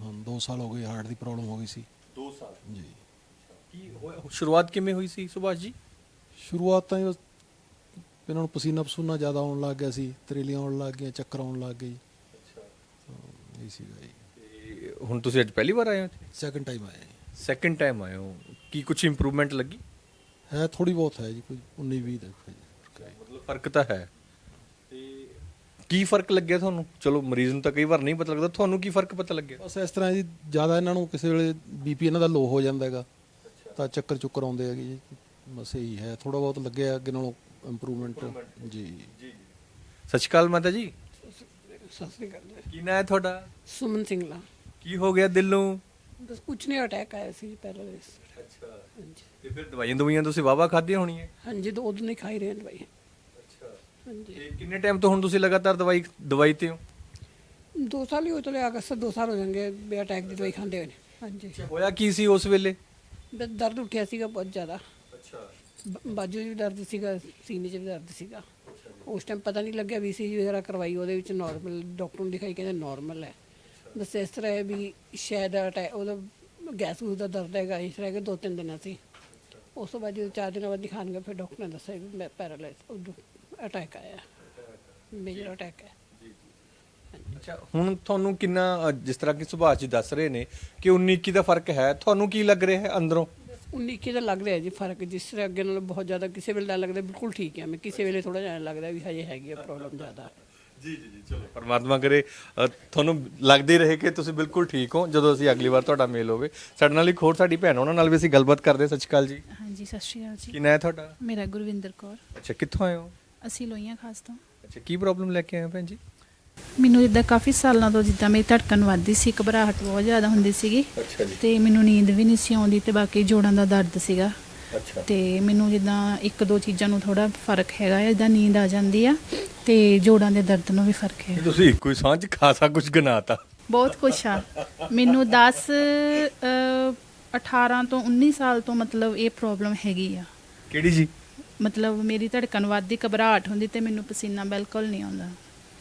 ਹਾਂ 2 ਸਾਲ ਹੋ ਗਏ ਹਾਰਟ ਦੀ ਪ੍ਰੋਬਲਮ ਹੋ ਗਈ ਸੀ। 2 ਸਾਲ? ਜੀ। ਕੀ ਹੋਇਆ ਸ਼ੁਰੂਆਤ ਕਿਵੇਂ ਹੋਈ ਸੀ ਸੁਭਾਸ਼ ਜੀ? ਸ਼ੁਰੂਆਤ ਤਾਂ ਇਹਨਾਂ ਨੂੰ ਪਸੀਨਾ ਪਸੂਨਾ ਜ਼ਿਆਦਾ ਆਉਣ ਲੱਗ ਗਿਆ ਸੀ ਤਰੇਲੀਆਂ ਆਉਣ ਲੱਗ ਗਈਆਂ ਚੱਕਰ ਆਉਣ ਲੱਗ ਗਏ ਅੱਛਾ ਇਹ ਸੀਗਾ ਜੀ। ਤੇ ਹੁਣ ਤੁਸੀਂ ਅੱਜ ਪਹਿਲੀ ਵਾਰ ਆਏ ਹੋ ਸੈਕੰਡ ਟਾਈਮ ਆਏ ਜੀ। ਸੈਕਿੰਡ ਟਾਈਮ ਆਏ ਹੋ। ਕੀ ਕੁਝ ਇੰਪਰੂਵਮੈਂਟ ਲੱਗੀ? ਹੈ ਥੋੜੀ ਬਹੁਤ ਹੈ ਜੀ ਕੋਈ 19 20 ਦਾ ਕੋਈ ਫ਼ਰਕ ਹੈ। ਮਤਲਬ ਫ਼ਰਕ ਤਾਂ ਹੈ। ਤੇ ਕੀ ਫ਼ਰਕ ਲੱਗਿਆ ਤੁਹਾਨੂੰ? ਚਲੋ ਮਰੀਜ਼ ਨੂੰ ਤਾਂ ਕਈ ਵਾਰ ਨਹੀਂ ਪਤਾ ਲੱਗਦਾ। ਤੁਹਾਨੂੰ ਕੀ ਫ਼ਰਕ ਪਤਾ ਲੱਗਿਆ? ਬਸ ਇਸ ਤਰ੍ਹਾਂ ਜੀ ਜ਼ਿਆਦਾ ਇਹਨਾਂ ਨੂੰ ਕਿਸੇ ਵੇਲੇ ਬੀਪੀ ਇਹਨਾਂ ਦਾ ਲੋ ਹੋ ਜਾਂਦਾ ਹੈਗਾ। ਤਾਂ ਚੱਕਰ ਚੁੱਕਰ ਆਉਂਦੇ ਹੈਗੇ ਜੀ। ਬਸ ਇਹੀ ਹੈ। ਥੋੜਾ ਬਹੁਤ ਲੱਗਿਆ ਅੱਗੇ ਨਾਲੋਂ ਇੰਪਰੂਵਮੈਂਟ ਜੀ। ਸਤਿ ਸ਼੍ਰੀ ਅਕਾਲ ਮਾਤਾ ਜੀ। ਸਤਿ ਸ੍ਰੀ ਅਕਾਲ ਜੀ। ਕੀ ਨਾਂ ਹੈ ਤੁਹਾਡਾ? ਸੁਮਨ ਸਿੰਘਲਾ ਕੀ ਹੋ ਗਿਆ ਦਿਲ ਨੂੰ? ਬਸ ਕੁਛ ਨਹੀਂ ਅਟੈਕ ਆਇਆ ਸੀ ਪਹਿਲਾਂ ਇਸ ਅੱਛਾ। ਹਾਂਜੀ। ਤੇ ਫਿਰ ਦਵਾਈਆਂ ਦਵਾਈਆਂ ਤੁਸੀਂ ਵਾਵਾ ਖਾਧੀਆਂ ਹੋਣੀਆਂ? ਹਾਂਜੀ ਤਾਂ ਉਦੋਂ ਨਹੀਂ ਖਾਈ ਰਹੇ ਦਵਾਈ ਅੱਛਾ। ਹਾਂਜੀ। ਤੇ ਕਿੰਨੇ ਟਾਈਮ ਤੋਂ ਹੁਣ ਤੁਸੀਂ ਲਗਾਤਾਰ ਦਵਾਈ ਦਵਾਈ ਤੇ ਹੋ? ਦੋ ਸਾਲ ਹੀ ਹੋ ਚਲੇ ਅਗਸਤ ਦੋ ਸਾਲ ਹੋ ਜਾਣਗੇ ਬੇ ਅਟੈਕ ਦੀ ਦਵਾਈ ਖਾਂਦੇ ਹੋਏ ਨੇ। ਹਾਂਜੀ। ਹੋਇਆ ਕੀ ਸੀ ਉਸ ਵੇਲੇ? ਬਸ ਦਰਦ ਉੱਠਿਆ ਸੀਗਾ ਬਹੁਤ ਜ਼ਿਆਦਾ। ਬ- ਬਾਜੂ 'ਚ ਵੀ ਦਰਦ ਸੀਗਾ ਸੀਨੇ 'ਚ ਵੀ ਦਰਦ ਸੀਗਾ। ਉਸ ਟਾਈਮ ਪਤਾ ਨਹੀਂ ਲੱਗਿਆ ਵੀਸੀਜੀ ਵਗੈਰਾ ਕਰਵਾਈ ਉਹਦੇ ਵਿੱਚ ਨਾਰਮਲ ਡਾਕਟਰ ਨੂੰ ਦਿਖਾਈ ਕਹਿੰਦੇ ਨਾਰਮਲ ਹੈ। ਬਸ ਇਸ ਤਰ੍ਹਾਂ ਹੈ ਵੀ ਸ਼ਾਇਦ ਅਟੈਕ ਉਹਦਾ ਗੈਸ ਗੂਸ ਦਾ ਦਰਦ ਹੈਗਾ ਇਸ ਤਰ੍ਹਾਂ ਕਿ ਦੋ ਤਿੰਨ ਦਿਨਾਂ ਸੀ। ਉਸ ਤੋਂ ਬਾਅਦ ਜਦੋਂ ਚਾਰ ਦਿਨਾਂ ਬਾਅਦ ਦਿਖਾਣ ਫਿਰ ਡਾਕਟਰ ਨੇ ਦੱਸਿਆ ਵੀ ਮੈਂ ਪੈਰਾਲਾਈਜ਼ ਅਟੈਕ ਆਇਆ। ਮੇਜਰ ਅਟੈਕ ਹੈ। ਅੱਛਾ ਹੁਣ ਤੁਹਾਨੂੰ ਕਿੰਨਾ ਅ, ਜਿਸ ਤਰ੍ਹਾਂ ਕਿ ਸੁਭਾਸ਼ ਜੀ ਦੱਸ ਰਹੇ ਨੇ ਕਿ 19 21 ਦਾ ਫ਼ਰਕ ਹੈ ਤੁਹਾਨੂੰ ਕੀ ਲੱਗ ਰਿਹਾ ਹੈ ਅੰਦਰੋਂ? 19 ਇੱਕੀ ਦਾ ਲੱਗ ਰਿਹਾ ਜੀ ਫ਼ਰਕ ਜਿਸ ਤਰ੍ਹਾਂ ਅੱਗੇ ਨਾਲੋਂ ਬਹੁਤ ਜ਼ਿਆਦਾ ਕਿਸੇ ਵੇਲੇ ਤਾਂ ਲੱਗਦਾ ਬਿਲਕੁਲ ਠੀਕ ਹੈ ਮੈਂ ਕਿਸੇ ਵੇਲੇ ਥੋੜਾ ਜਿਹਾ ਲੱਗਦਾ ਵੀ ਹਜੇ ਹੈਗੀ ਆ ਪ੍ਰੋਬਲਮ ਜ਼ਿਆਦਾ। ਜੀ ਜੀ ਜੀ ਚਲੋ ਪਰਮਾਤਮਾ ਕਰੇ। ਅ, ਤੁਹਾਨੂੰ ਲੱਗਦੇ ਰਹੇ ਕਿ ਤੁਸੀਂ ਬਿਲਕੁਲ ਠੀਕ ਹੋ ਜਦੋਂ ਅਸੀਂ ਅਗਲੀ ਵਾਰ ਤੁਹਾਡਾ ਮੇਲ ਹੋਵੇ। ਸਾਡੇ ਨਾਲ ਇੱਕ ਹੋਰ ਸਾਡੀ ਭੈਣ ਉਹਨਾਂ ਨਾਲ ਵੀ ਅਸੀਂ ਗੱਲਬਾਤ ਕਰਦੇ ਹਾਂ। ਸਤਿ ਸ਼੍ਰੀ ਅਕਾਲ ਜੀ। ਹਾਂਜੀ ਸਤਿ ਸ਼੍ਰੀ ਅਕਾਲ ਕੀ ਜੀ ਨਾਂ ਹੈ ਤੁਹਾਡਾ? ਮੇਰਾ ਗੁਰਵਿੰਦਰ ਕੌਰ। ਅੱਛਾ ਕਿੱਥੋਂ ਆਏ ਹੋ? ਅਸੀਂ ਲੋਈਆਂ ਖਾਸ ਤੋਂ। ਅੱਛਾ ਕੀ ਪ੍ਰੋਬਲਮ ਲੈ ਕੇ ਆਏ ਹੋ ਭੈਣ ਜੀ? ਮੈਨੂੰ ਜਿੱਦਾਂ ਕਾਫੀ ਸਾਲਾਂ ਤੋਂ ਜਿੱਦਾਂ ਮੇਰੀ ਧੜਕਣ ਵੱਧਦੀ ਸੀ ਘਬਰਾਹਟ ਬਹੁਤ ਜ਼ਿਆਦਾ ਹੁੰਦੀ ਸੀਗੀ। ਅੱਛਾ ਜੀ। ਤੇ ਮੈਨੂੰ ਨੀਂਦ ਵੀ ਨਹੀਂ ਸੀ ਆਉਂਦੀ ਤੇ ਬਾਕੀ ਜੋੜਾਂ ਦਾ ਦਰਦ ਸੀਗਾ। ਅੱਛਾ। ਤੇ ਮੈਨੂੰ ਜਿੱਦਾਂ ਇੱਕ ਦੋ ਚੀਜ਼ਾਂ ਨੂੰ ਥੋੜਾ ਫ਼ਰਕ ਹੈਗਾ ਹੈ ਜਿੱਦਾਂ ਨੀਂਦ ਆ ਜਾਂਦੀ ਆ ਤੇ ਜੋੜਾਂ ਦੇ ਦਰਦ ਨੂੰ ਵੀ ਫ਼ਰਕ ਹੈ ਤੁਸੀਂ ਇੱਕੋ ਹੀ ਸਾਂਝ ਖਾਸਾ ਕੁਝ ਗਨਾਤਾ ਬਹੁਤ ਕੁਛ ਆ। ਮੈਨੂੰ 10 ਅ, 18 ਤੋਂ 19 ਸਾਲ ਤੋਂ ਮਤਲਬ ਇਹ ਪ੍ਰੋਬਲਮ ਹੈਗੀ ਆ। ਕਿਹੜੀ ਜੀ? ਮਤਲਬ ਮੇਰੀ ਧੜਕਣ ਵੱਧਦੀ ਘਬਰਾਹਟ ਹੁੰਦੀ ਤੇ ਮੈਨੂੰ ਪਸੀਨਾ ਬਿਲਕੁਲ ਨਹੀਂ ਆਉਂਦਾ।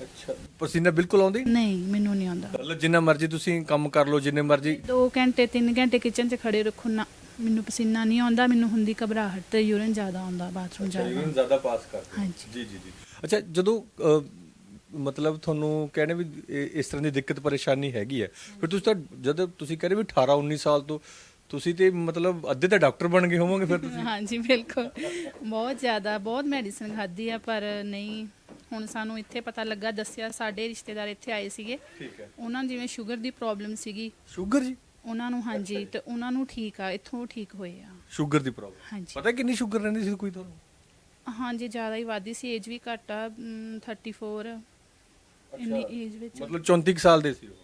ਅੱਛਾ। ਪਸੀਨਾ ਬਿਲਕੁਲ ਆਉਂਦੀ ਨਹੀਂ ਮੈਨੂੰ ਨਹੀਂ ਆਉਂਦਾ। ਮਤਲਬ ਜਿੰਨਾ ਮਰਜ਼ੀ ਤੁਸੀਂ ਕੰਮ ਕਰ ਲਓ ਜਿੰਨੇ ਮਰਜ਼ੀ। 2 ਘੰਟੇ 3 ਘੰਟੇ ਕਿਚਨ 'ਚ ਖੜੇ ਰੱਖੋ ਨਾ। ਮੈਨੂੰ ਪਸੀਨਾ ਨਹੀਂ ਆਉਂਦਾ ਮੈਨੂੰ ਹੁੰਦੀ ਘਬਰਾਹਟ ਤੇ ਯੂਰਿਨ ਜ਼ਿਆਦਾ ਆਉਂਦਾ ਬਾਥਰੂਮ ਯੂਰਿਨ ਜਾਣਾ ਜ਼ਿਆਦਾ ਪਾਸ ਕਰਦੇ ਹਾਂਜੀ। ਜੀ ਜੀ ਜੀ। ਅੱਛਾ ਜਦੋਂ ਮਤਲਬ ਤੁਹਾਨੂੰ ਕਹਿੰਦੇ ਵੀ ਇਹ- ਇਸ ਤਰ੍ਹਾਂ ਦੀ ਦਿੱਕਤ ਪਰੇਸ਼ਾਨੀ ਹੈਗੀ ਹੈ ਫਿਰ ਤੁਸੀਂ ਤਾਂ ਜਦ ਤੁਸੀਂ ਕਹਿੰਦੇ ਵੀ 18 19 ਸਾਲ ਤੋਂ ਤੁਸੀਂ ਤੇ ਮਤਲਬ ਅੱਧੇ ਤਾਂ ਡਾਕਟਰ ਬਣ ਗਏ ਹੋਵੋਗੇ ਫਿਰ ਤੁਸੀਂ। ਹਾਂਜੀ ਬਿਲਕੁਲ। ਬਹੁਤ ਜ਼ਿਆਦਾ ਬਹੁਤ ਮੈਡੀਸਿਨ ਖਾਧੀ ਆ ਪਰ ਨਹੀਂ ਹੁਣ ਸਾਨੂੰ ਇੱਥੇ ਪਤਾ ਲੱਗਾ ਦੱਸਿਆ ਸਾਡੇ ਰਿਸ਼ਤੇਦਾਰ ਇੱਥੇ ਆਏ ਸੀਗੇ। ਠੀਕ ਹੈ। ਉਹਨਾਂ ਨੂੰ ਜਿਵੇਂ ਸ਼ੂਗਰ ਦੀ ਪ੍ਰੋਬਲਮ ਸੀਗੀ। ਸ਼ੂਗਰ ਜੀ? ਉਹਨਾਂ ਨੂੰ ਹਾਂਜੀ ਤੇ ਉਹਨਾਂ ਨੂੰ ਠੀਕ ਆ ਇੱਥੋਂ ਠੀਕ ਹੋਏ ਆ। ਸ਼ੂਗਰ ਦੀ ਪ੍ਰੋਬਲਮ। ਹਾਂਜੀ। ਪਤਾ ਕਿੰਨੀ ਸ਼ੂਗਰ ਰਹਿੰਦੀ ਸੀ ਕੋਈ ਤੁਹਾਨੂੰ? ਹਾਂਜੀ ਜ਼ਿਆਦਾ ਹੀ ਵਾਦੀ ਸੀ ਏਜ ਵੀ ਘੱਟ ਆ ਮ, 34 ਇੰਨੀ ਏਜ ਵਿੱਚ। ਮਤਲਬ 34 ਕੁ ਸਾਲ ਦੇ ਸੀ ਉਹ।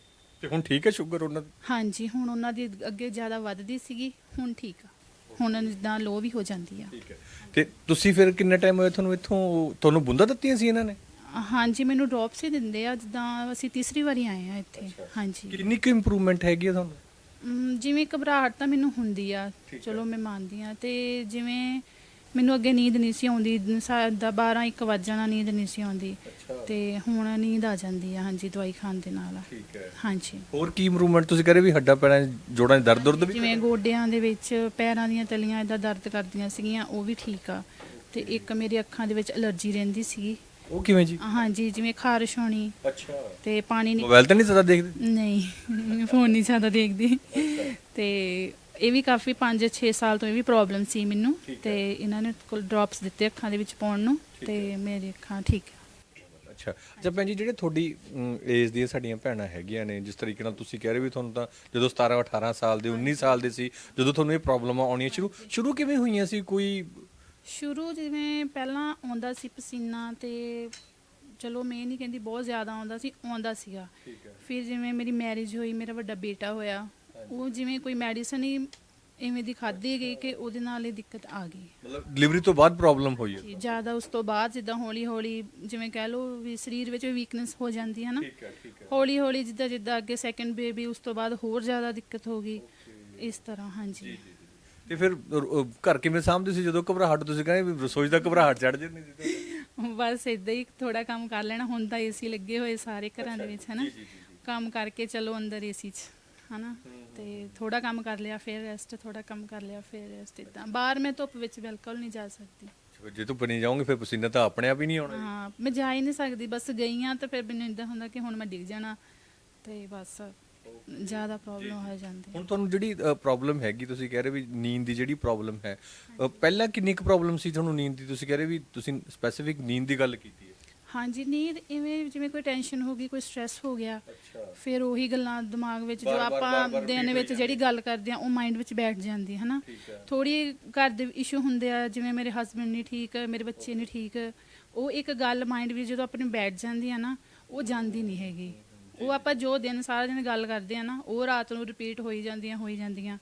ਤੇ ਹੁਣ ਠੀਕ ਹੈ ਸ਼ੂਗਰ ਉਹਨਾਂ ਦੀ? ਹਾਂਜੀ ਹੁਣ ਉਹਨਾਂ ਦੀ ਅੱਗੇ ਜ਼ਿਆਦਾ ਵੱਧਦੀ ਸੀਗੀ ਹੁਣ ਠੀਕ ਆ। ਹੁਣ ਜਿੱਦਾਂ ਲੋ ਵੀ ਹੋ ਜਾਂਦੀ ਆ। ਠੀਕ ਹੈ। ਤੇ ਤੁਸੀਂ ਫਿਰ ਕਿੰਨਾ ਟਾਈਮ ਹੋਇਆ ਤੁਹਾਨੂੰ ਇੱਥੋਂ? ਤੁਹਾਨੂੰ ਬੁੰਦਾ ਦਿੱਤੀਆਂ ਸੀ ਇਹਨਾਂ ਨੇ? ਹਾਂਜੀ ਮੈਨੂੰ ਡ੍ਰੌਪਸ ਹੀ ਦਿੰਦੇ ਆ ਜਿੱਦਾਂ ਅਸੀਂ ਤੀਸਰੀ ਵਾਰੀ ਆਏ ਆ ਇੱਥੇ। ਹਾਂਜੀ। ਕਿੰਨੀ ਕੁ ਇੰਪਰੂਵਮੈਂਟ ਹੈਗੀ ਆ ਤੁਹਾਨੂੰ? ਜਿਵੇਂ ਘਬਰਾਹਟ ਤਾਂ ਮੈਨੂੰ ਹੁੰਦੀ ਆ। ਚਲੋ ਮੈਂ ਮੰਨਦੀ ਆ। ਤੇ ਜਿਵੇਂ ਮੈਨੂੰ ਅੱਗੇ ਨੀਂਦ ਨਹੀਂ ਸੀ ਆਉਂਦੀ ਸਾਡਾ 12 1 ਵਜ ਜਾਣਾ ਨੀਂਦ ਨਹੀਂ ਸੀ ਆਉਂਦੀ। ਤੇ ਹੁਣ ਨੀਂਦ ਆ ਜਾਂਦੀ ਆ ਹਾਂਜੀ ਦਵਾਈ ਖਾਣ ਦੇ ਨਾਲ। ਠੀਕ ਹੈ। ਹਾਂਜੀ। ਹੋਰ ਕੀ ਇੰਪਰੂਵਮੈਂਟ ਤੁਸੀਂ ਕਹ ਰਹੇ ਵੀ ਹੱਡਾਂ ਪੈਰਾਂ 'ਚ, ਜੋੜਾਂ 'ਚ ਦਰਦ ਦੁਰਦ ਵੀ ਜਿਵੇਂ ਗੋਡਿਆਂ ਦੇ ਵਿੱਚ ਪੈਰਾਂ ਦੀਆਂ ਤਲੀਆਂ ਇਦਾਂ ਦਰਦ ਕਰਦੀਆਂ ਸੀਗੀਆਂ ਉਹ ਵੀ ਠੀਕ ਆ। ਤੇ ਇੱਕ ਮੇਰੀ ਅੱਖਾਂ ਦੇ ਵਿੱਚ ਅਲਰਜੀ ਰਹਿੰਦੀ ਸੀਗੀ। ਉਹ ਕਿਵੇਂ ਜੀ? ਹਾਂਜੀ ਜਿਵੇਂ ਖਾਰਸ਼ ਹੋਣੀ। ਅੱਛਾ। ਤੇ ਪਾਣੀ ਨਹੀਂ ਮੋਬਾਈਲ ਤਾਂ ਨਹੀਂ ਸਦਾ ਦੇਖਦੇ? ਨਹੀਂ ਫੋਨ ਨਹੀਂ ਜ਼ਿਆਦਾ ਦੇਖਦੀ। ਤੇ ਇਹ ਵੀ ਕਾਫੀ 5-6 ਸਾਲ ਤੋਂ ਇਹ ਵੀ ਪ੍ਰੋਬਲਮ ਸੀ ਮੈਨੂੰ। ਤੇ ਇਹਨਾਂ ਨੇ ਕੋਲ ਡ੍ਰੌਪਸ ਦਿੱਤੇ ਅੱਖਾਂ ਦੇ ਵਿੱਚ ਪਾਉਣ ਨੂੰ। ਤੇ ਮੇਰੀ ਅੱਖਾਂ ਠੀਕ ਆ। ਅੱਛਾ। ਅੱਛਾ ਭੈਣ ਜੀ ਜਿਹੜੇ ਤੁਹਾਡੀ ਏਜ ਦੀਆਂ ਸਾਡੀਆਂ ਭੈਣਾਂ ਹੈਗੀਆਂ ਨੇ ਜਿਸ ਤਰੀਕੇ ਨਾਲ ਤੁਸੀਂ ਕਹਿ ਰਹੇ ਵੀ ਤੁਹਾਨੂੰ ਤਾਂ ਜਦੋਂ 17 18 ਸਾਲ ਦੇ 19 ਸਾਲ ਦੇ ਸੀ ਜਦੋਂ ਤੁਹਾਨੂੰ ਇਹ ਪ੍ਰੋਬਲਮਾਂ ਆਉਣੀਆਂ ਸ਼ੁਰੂ ਸ਼ੁਰੂ ਕਿਵੇਂ ਹੋਈਆਂ ਸੀ? ਕੋਈ ਸ਼ੁਰੂ ਜਿਵੇਂ ਪਹਿਲਾਂ ਆਉਂਦਾ ਸੀ ਪਸੀਨਾ ਤੇ ਚਲੋ ਮੈਂ ਨਹੀਂ ਕਹਿੰਦੀ ਬਹੁਤ ਜ਼ਿਆਦਾ ਆਉਂਦਾ ਸੀ ਆਉਂਦਾ ਸੀਗਾ। ਫਿਰ ਜਿਵੇਂ ਮੇਰੀ ਮੈਰਿਜ ਹੋਈ ਮੇਰਾ ਵੱਡਾ ਬੇਟਾ ਹੋਇਆ ਉਹ ਜਿਵੇਂ ਕੋਈ ਮੈਡੀਸਨ ਹੀ ਐਵੇਂ ਦੀ ਖਾਧੀ ਗਈ ਕਿ ਉਹਦੇ ਨਾਲ ਇਹ ਦਿੱਕਤ ਆ ਗਈ। ਮਤਲਬ ਡਿਲੀਵਰੀ ਤੋਂ ਬਾਅਦ ਪ੍ਰੋਬਲਮ ਹੋਈ ਹੈ। ਜੀ, ਜ਼ਿਆਦਾ ਉਸ ਤੋਂ ਬਾਅਦ ਜਿੱਦਾਂ ਹੌਲੀ ਹੌਲੀ ਜਿਵੇਂ ਕਹਿ ਲਓ ਵੀ ਸਰੀਰ ਵਿੱਚ ਵੀਕਨੈਸ ਹੋ ਜਾਂਦੀ ਹੈ ਨਾ। ਠੀਕ ਹੈ ਠੀਕ ਹੈ। ਹੌਲੀ ਹੌਲੀ ਜਿੱਦਾਂ ਜਿੱਦਾਂ ਅੱਗੇ ਸੈਕੰਡ ਬੇਬੀ ਉਸ ਤੋਂ ਬਾਅਦ ਹੋਰ ਜ਼ਿਆਦਾ ਦਿੱਕਤ ਹੋ ਗਈ। ਇਸ ਤਰ੍ਹਾਂ ਹਾਂਜੀ। ਤੇ ਫਿਰ ਘਰ ਕਿਵੇਂ ਸਾਂਭਦੇ ਸੀ? ਜਦੋਂ ਘਬਰਾਹਟ ਤੁਸੀਂ ਕਹਿੰਦੇ ਵੀ ਰਸੋਈ ਦਾ ਘਬਰਾਹਟ ਚੜ ਜਾਂਦੀ ਸੀ ਤੇ? ਬਸ ਇਦਾਂ ਹੀ ਥੋੜਾ ਕੰਮ ਕਰ ਲੈਣਾ ਹੁਣ ਤਾਂ ਏਸੀ ਲੱਗੇ ਹੋਏ ਸਾਰੇ ਘਰਾਂ ਦੇ ਵਿੱਚ ਹਨਾ? ਕੰਮ ਕਰਕੇ ਚਲੋ ਅੰਦਰ ਏਸੀ 'ਚ ਹਨਾ? ਤੇ ਥੋੜਾ ਕੰਮ ਕਰ ਲਿਆ ਫਿਰ ਰੈਸਟ ਥੋੜਾ ਕੰਮ ਕਰ ਲਿਆ ਫਿਰ ਰੈਸਟ ਇਦਾਂ ਬਾਹਰ ਮੈਂ ਧੁੱਪ ਵਿੱਚ ਬਿਲਕੁਲ ਨਹੀਂ ਜਾ ਸਕਦੀ। ਫਿਰ ਜੇ ਤੂੰ ਬਣੀ ਜਾਓਗੇ ਫਿਰ ਪਸੀਨਾ ਤਾਂ ਆਪਣੇ ਆਪ ਹੀ ਨਹੀਂ ਆਉਣਾ ਹਾਂ ਮੈਂ ਜਾ ਹੀ ਨਹੀਂ ਸਕਦੀ ਬਸ ਗਈ ਆ ਤਾਂ ਫਿਰ ਮੈਨੂੰ ਇਦਾਂ ਹੁੰਦਾ ਕਿ ਹੁਣ ਮੈਂ ਡਿੱਗ ਜਾਣਾ ਤੇ ਬਸ ਜ਼ਿਆਦਾ ਪ੍ਰੋਬਲਮ ਹੋ ਜਾਂਦੀ ਹੁਣ ਤੁਹਾਨੂੰ ਜਿਹੜੀ ਪ੍ਰੋਬਲਮ ਹੈਗੀ ਤੁਸੀਂ ਕਹਿ ਰਹੇ ਵੀ ਨੀਂਦ ਦੀ ਜਿਹੜੀ ਪ੍ਰੋਬਲਮ ਹੈ ਅ, ਪਹਿਲਾਂ ਕਿੰਨੀ ਕੁ ਪ੍ਰੋਬਲਮ ਸੀ ਤੁਹਾਨੂੰ ਨੀਂਦ ਦੀ? ਤੁਸੀਂ ਕਹਿ ਰਹੇ ਵੀ ਤੁਸੀਂ ਸਪੈਸੀਫਿਕ ਨੀਂਦ ਦੀ ਗੱਲ ਕੀਤੀ ਹੈ। ਹਾਂਜੀ ਨੀਂਦ ਇਵੇਂ ਜਿਵੇਂ ਕੋਈ ਟੈਨਸ਼ਨ ਹੋ ਗਈ ਕੋਈ ਸਟ੍ਰੈਸ ਹੋ ਗਿਆ ਫਿਰ ਉਹੀ ਗੱਲਾਂ ਦਿਮਾਗ ਵਿੱਚ ਜੋ ਆਪਾਂ ਦਿਨ ਵਿੱਚ ਜਿਹੜੀ ਗੱਲ ਕਰਦੇ ਆ ਉਹ ਮਾਈਂਡ ਵਿੱਚ ਬੈਠ ਜਾਂਦੀ ਹੈ ਹਨਾ? ਥੋੜੀ ਘਰ ਦੇ ਇਸ਼ੂ ਹੁੰਦੇ ਆ ਜਿਵੇਂ ਮੇਰੇ ਹਸਬੰਡ ਨਹੀਂ ਠੀਕ ਮੇਰੇ ਬੱਚੇ ਨਹੀਂ ਠੀਕ ਉਹ ਇੱਕ ਗੱਲ ਮਾਈਂਡ ਵਿੱਚ ਜਦੋਂ ਆਪਣੇ ਬੈਠ ਜਾਂਦੀ ਆ ਨਾ ਉਹ ਜਾਂਦੀ ਨਹੀਂ ਹੈਗੀ। ਉਹ ਆਪਾਂ ਜੋ ਦਿਨ ਸਾਰਾ ਦਿਨ ਗੱਲ ਕਰਦੇ ਆ ਨਾ ਉਹ ਰਾਤ ਨੂੰ ਰਿਪੀਟ ਹੋਈ ਜਾਂਦੀਆਂ ਹੋਈ ਜਾਂਦੀਆਂ।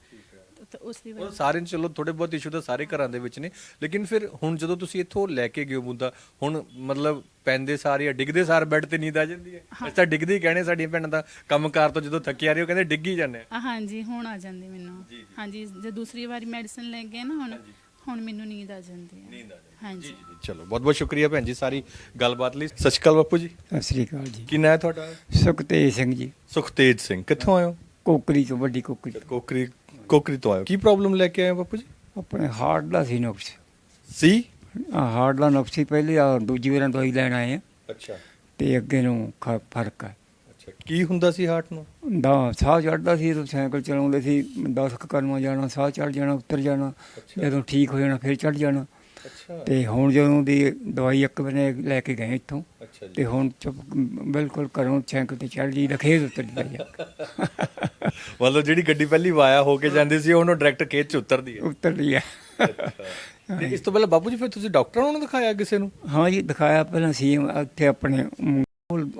ਤਾਂ ਉਸ ਦੀ ਉਹ ਵਜ੍ਹਾ ਸਾਰੇ ਚਲੋ ਥੋੜੇ ਬਹੁਤ ਇਸ਼ੂ ਤਾਂ ਸਾਰੇ ਘਰਾਂ ਦੇ ਵਿੱਚ ਨੇ। ਲੇਕਿਨ ਫਿਰ ਹੁਣ ਜਦੋਂ ਤੁਸੀਂ ਇੱਥੋਂ ਲੈ ਕੇ ਗਏ ਹੋ ਮੁੱਦਾ ਹੁਣ ਮਤਲਬ ਪੈਂਦੇ ਸਾਰੇ ਜਾਂ ਡਿੱਗਦੇ ਸਾਰ ਬੈੱਡ ਤੇ ਨੀਂਦ ਆ ਜਾਂਦੀ ਹੈ। ਅਸੀਂ ਤਾਂ ਡਿੱਗਦੇ ਹੀ ਕਹਿਣੇ ਸਾਡੀਆਂ ਭੈਣਾਂ ਦਾ ਕੰਮਕਾਰ ਤੋਂ ਜਦੋਂ ਥੱਕੀ ਆ ਰਹੇ ਹੋ ਕਹਿੰਦੇ ਡਿੱਗ ਹੀ ਜਾਂਦੇ ਆ। ਆ ਹਾਂਜੀ ਹੁਣ ਆ ਜਾਂਦੀ ਮੈਨੂੰ। ਹਾਂਜੀ ਜੇ ਦੂਸਰੀ ਵਾਰੀ ਮੈਡੀਸਿਨ ਲੈ ਗਏ ਨਾ ਹੁਣ ਹੁਣ ਮੈਨੂੰ ਨੀਂਦ ਆ ਜਾਂਦੀ ਹੈ। ਨੀਂਦ ਆ ਜਾਂਦੀ। ਹਾਂਜੀ। ਚਲੋ ਬਹੁਤ ਬਹੁਤ ਸ਼ੁਕਰੀਆ ਭੈਣ ਜੀ ਸਾਰੀ ਗੱਲਬਾਤ ਲਈ। ਸਤਿ ਸ਼੍ਰੀ ਅਕਾਲ ਬਾਪੂ ਜੀ। ਸਤਿ ਸ੍ਰੀ ਅਕਾਲ ਜੀ। ਕੀ ਨਾਂ ਹੈ ਤੁਹਾਡਾ? ਸੁਖਤੇਜ ਸਿੰਘ ਜੀ। ਸੁਖਤੇਜ ਸਿੰਘ ਕਿੱਥੋਂ ਆਏ ਹੋ? ਕੋਕਰੀ ਤੋਂ ਵੱਡੀ ਕੋਕਰੀ ਕੋਕਰੀ ਕੋਕਰੀ ਤੋਂ ਆਏ ਹੋ। ਕੀ ਪ੍ਰੋਬਲਮ ਲੈ ਕੇ ਆਏ ਹੋ ਬਾਪੂ ਜੀ? ਆਪਣੇ ਹਾਰਟ ਦਾ ਸੀ ਨੁਕਸ। ਸੀ? ਹਾਰਟ ਦਾ ਨੁਕਸ ਸੀ ਪਹਿਲੇ ਆ ਦੂਜੀ ਵਾਰ ਦਵਾਈ ਲੈਣ ਆਏ ਆ। ਅੱਛਾ। ਤੇ ਅੱਗੇ ਨੂੰ ਫ਼ਰਕ ਹੈ ਅੱਛਾ ਕੀ ਹੁੰਦਾ ਸੀ ਹਾਰਟ ਨੂੰ? ਦਾ ਸਾਹ ਚੜਦਾ ਸੀ ਜਦੋਂ ਸਾਈਕਲ ਚਲਾਉਂਦੇ ਸੀ 10 ਕਦਮਾਂ ਜਾਣਾ ਸਾਹ ਚੜ ਜਾਣਾ ਉੱਤਰ ਜਾਣਾ। ਜਦੋਂ ਠੀਕ ਹੋ ਜਾਣਾ ਫਿਰ ਚੜ ਜਾਣਾ। ਤੇ ਹੁਣ ਜਦੋਂ ਦੀ ਦਵਾਈ ਇੱਕ ਬਨੇ ਲੈ ਕੇ ਗਏ ਇੱਥੋਂ ਅੱਛਾ ਤੇ ਹੁਣ ਚੁੱਪ ਬਿਲਕੁਲ ਘਰੋਂ ਸਾਈਕਲ ਤੇ ਚੜ ਜੀ ਖੇਤ ਉੱਤਰ ਜਾ। ਮਤਲਬ ਜਿਹੜੀ ਗੱਡੀ ਪਹਿਲੀ ਵਾਇਆ ਹੋ ਕੇ ਜਾਂਦੀ ਸੀ ਉਹਨੂੰ ਡਾਇਰੈਕਟ ਖੇਤ ਚ ਉਤਰਦੀ ਹੈ ਉੱਤਰ ਲਿਆ ਤੇ ਇਸ ਤੋਂ ਪਹਿਲਾਂ ਬਾਪੂ ਜੀ ਫਿਰ ਤੁਸੀਂ ਡਾਕਟਰਾਂ ਨੂੰ ਦਿਖਾਇਆ ਕਿਸੇ ਨੂੰ? ਹਾਂ ਜੀ ਦਿਖਾਇਆ ਪਹਿਲਾਂ ਸੀ ਇੱਥੇ ਆਪਣੇ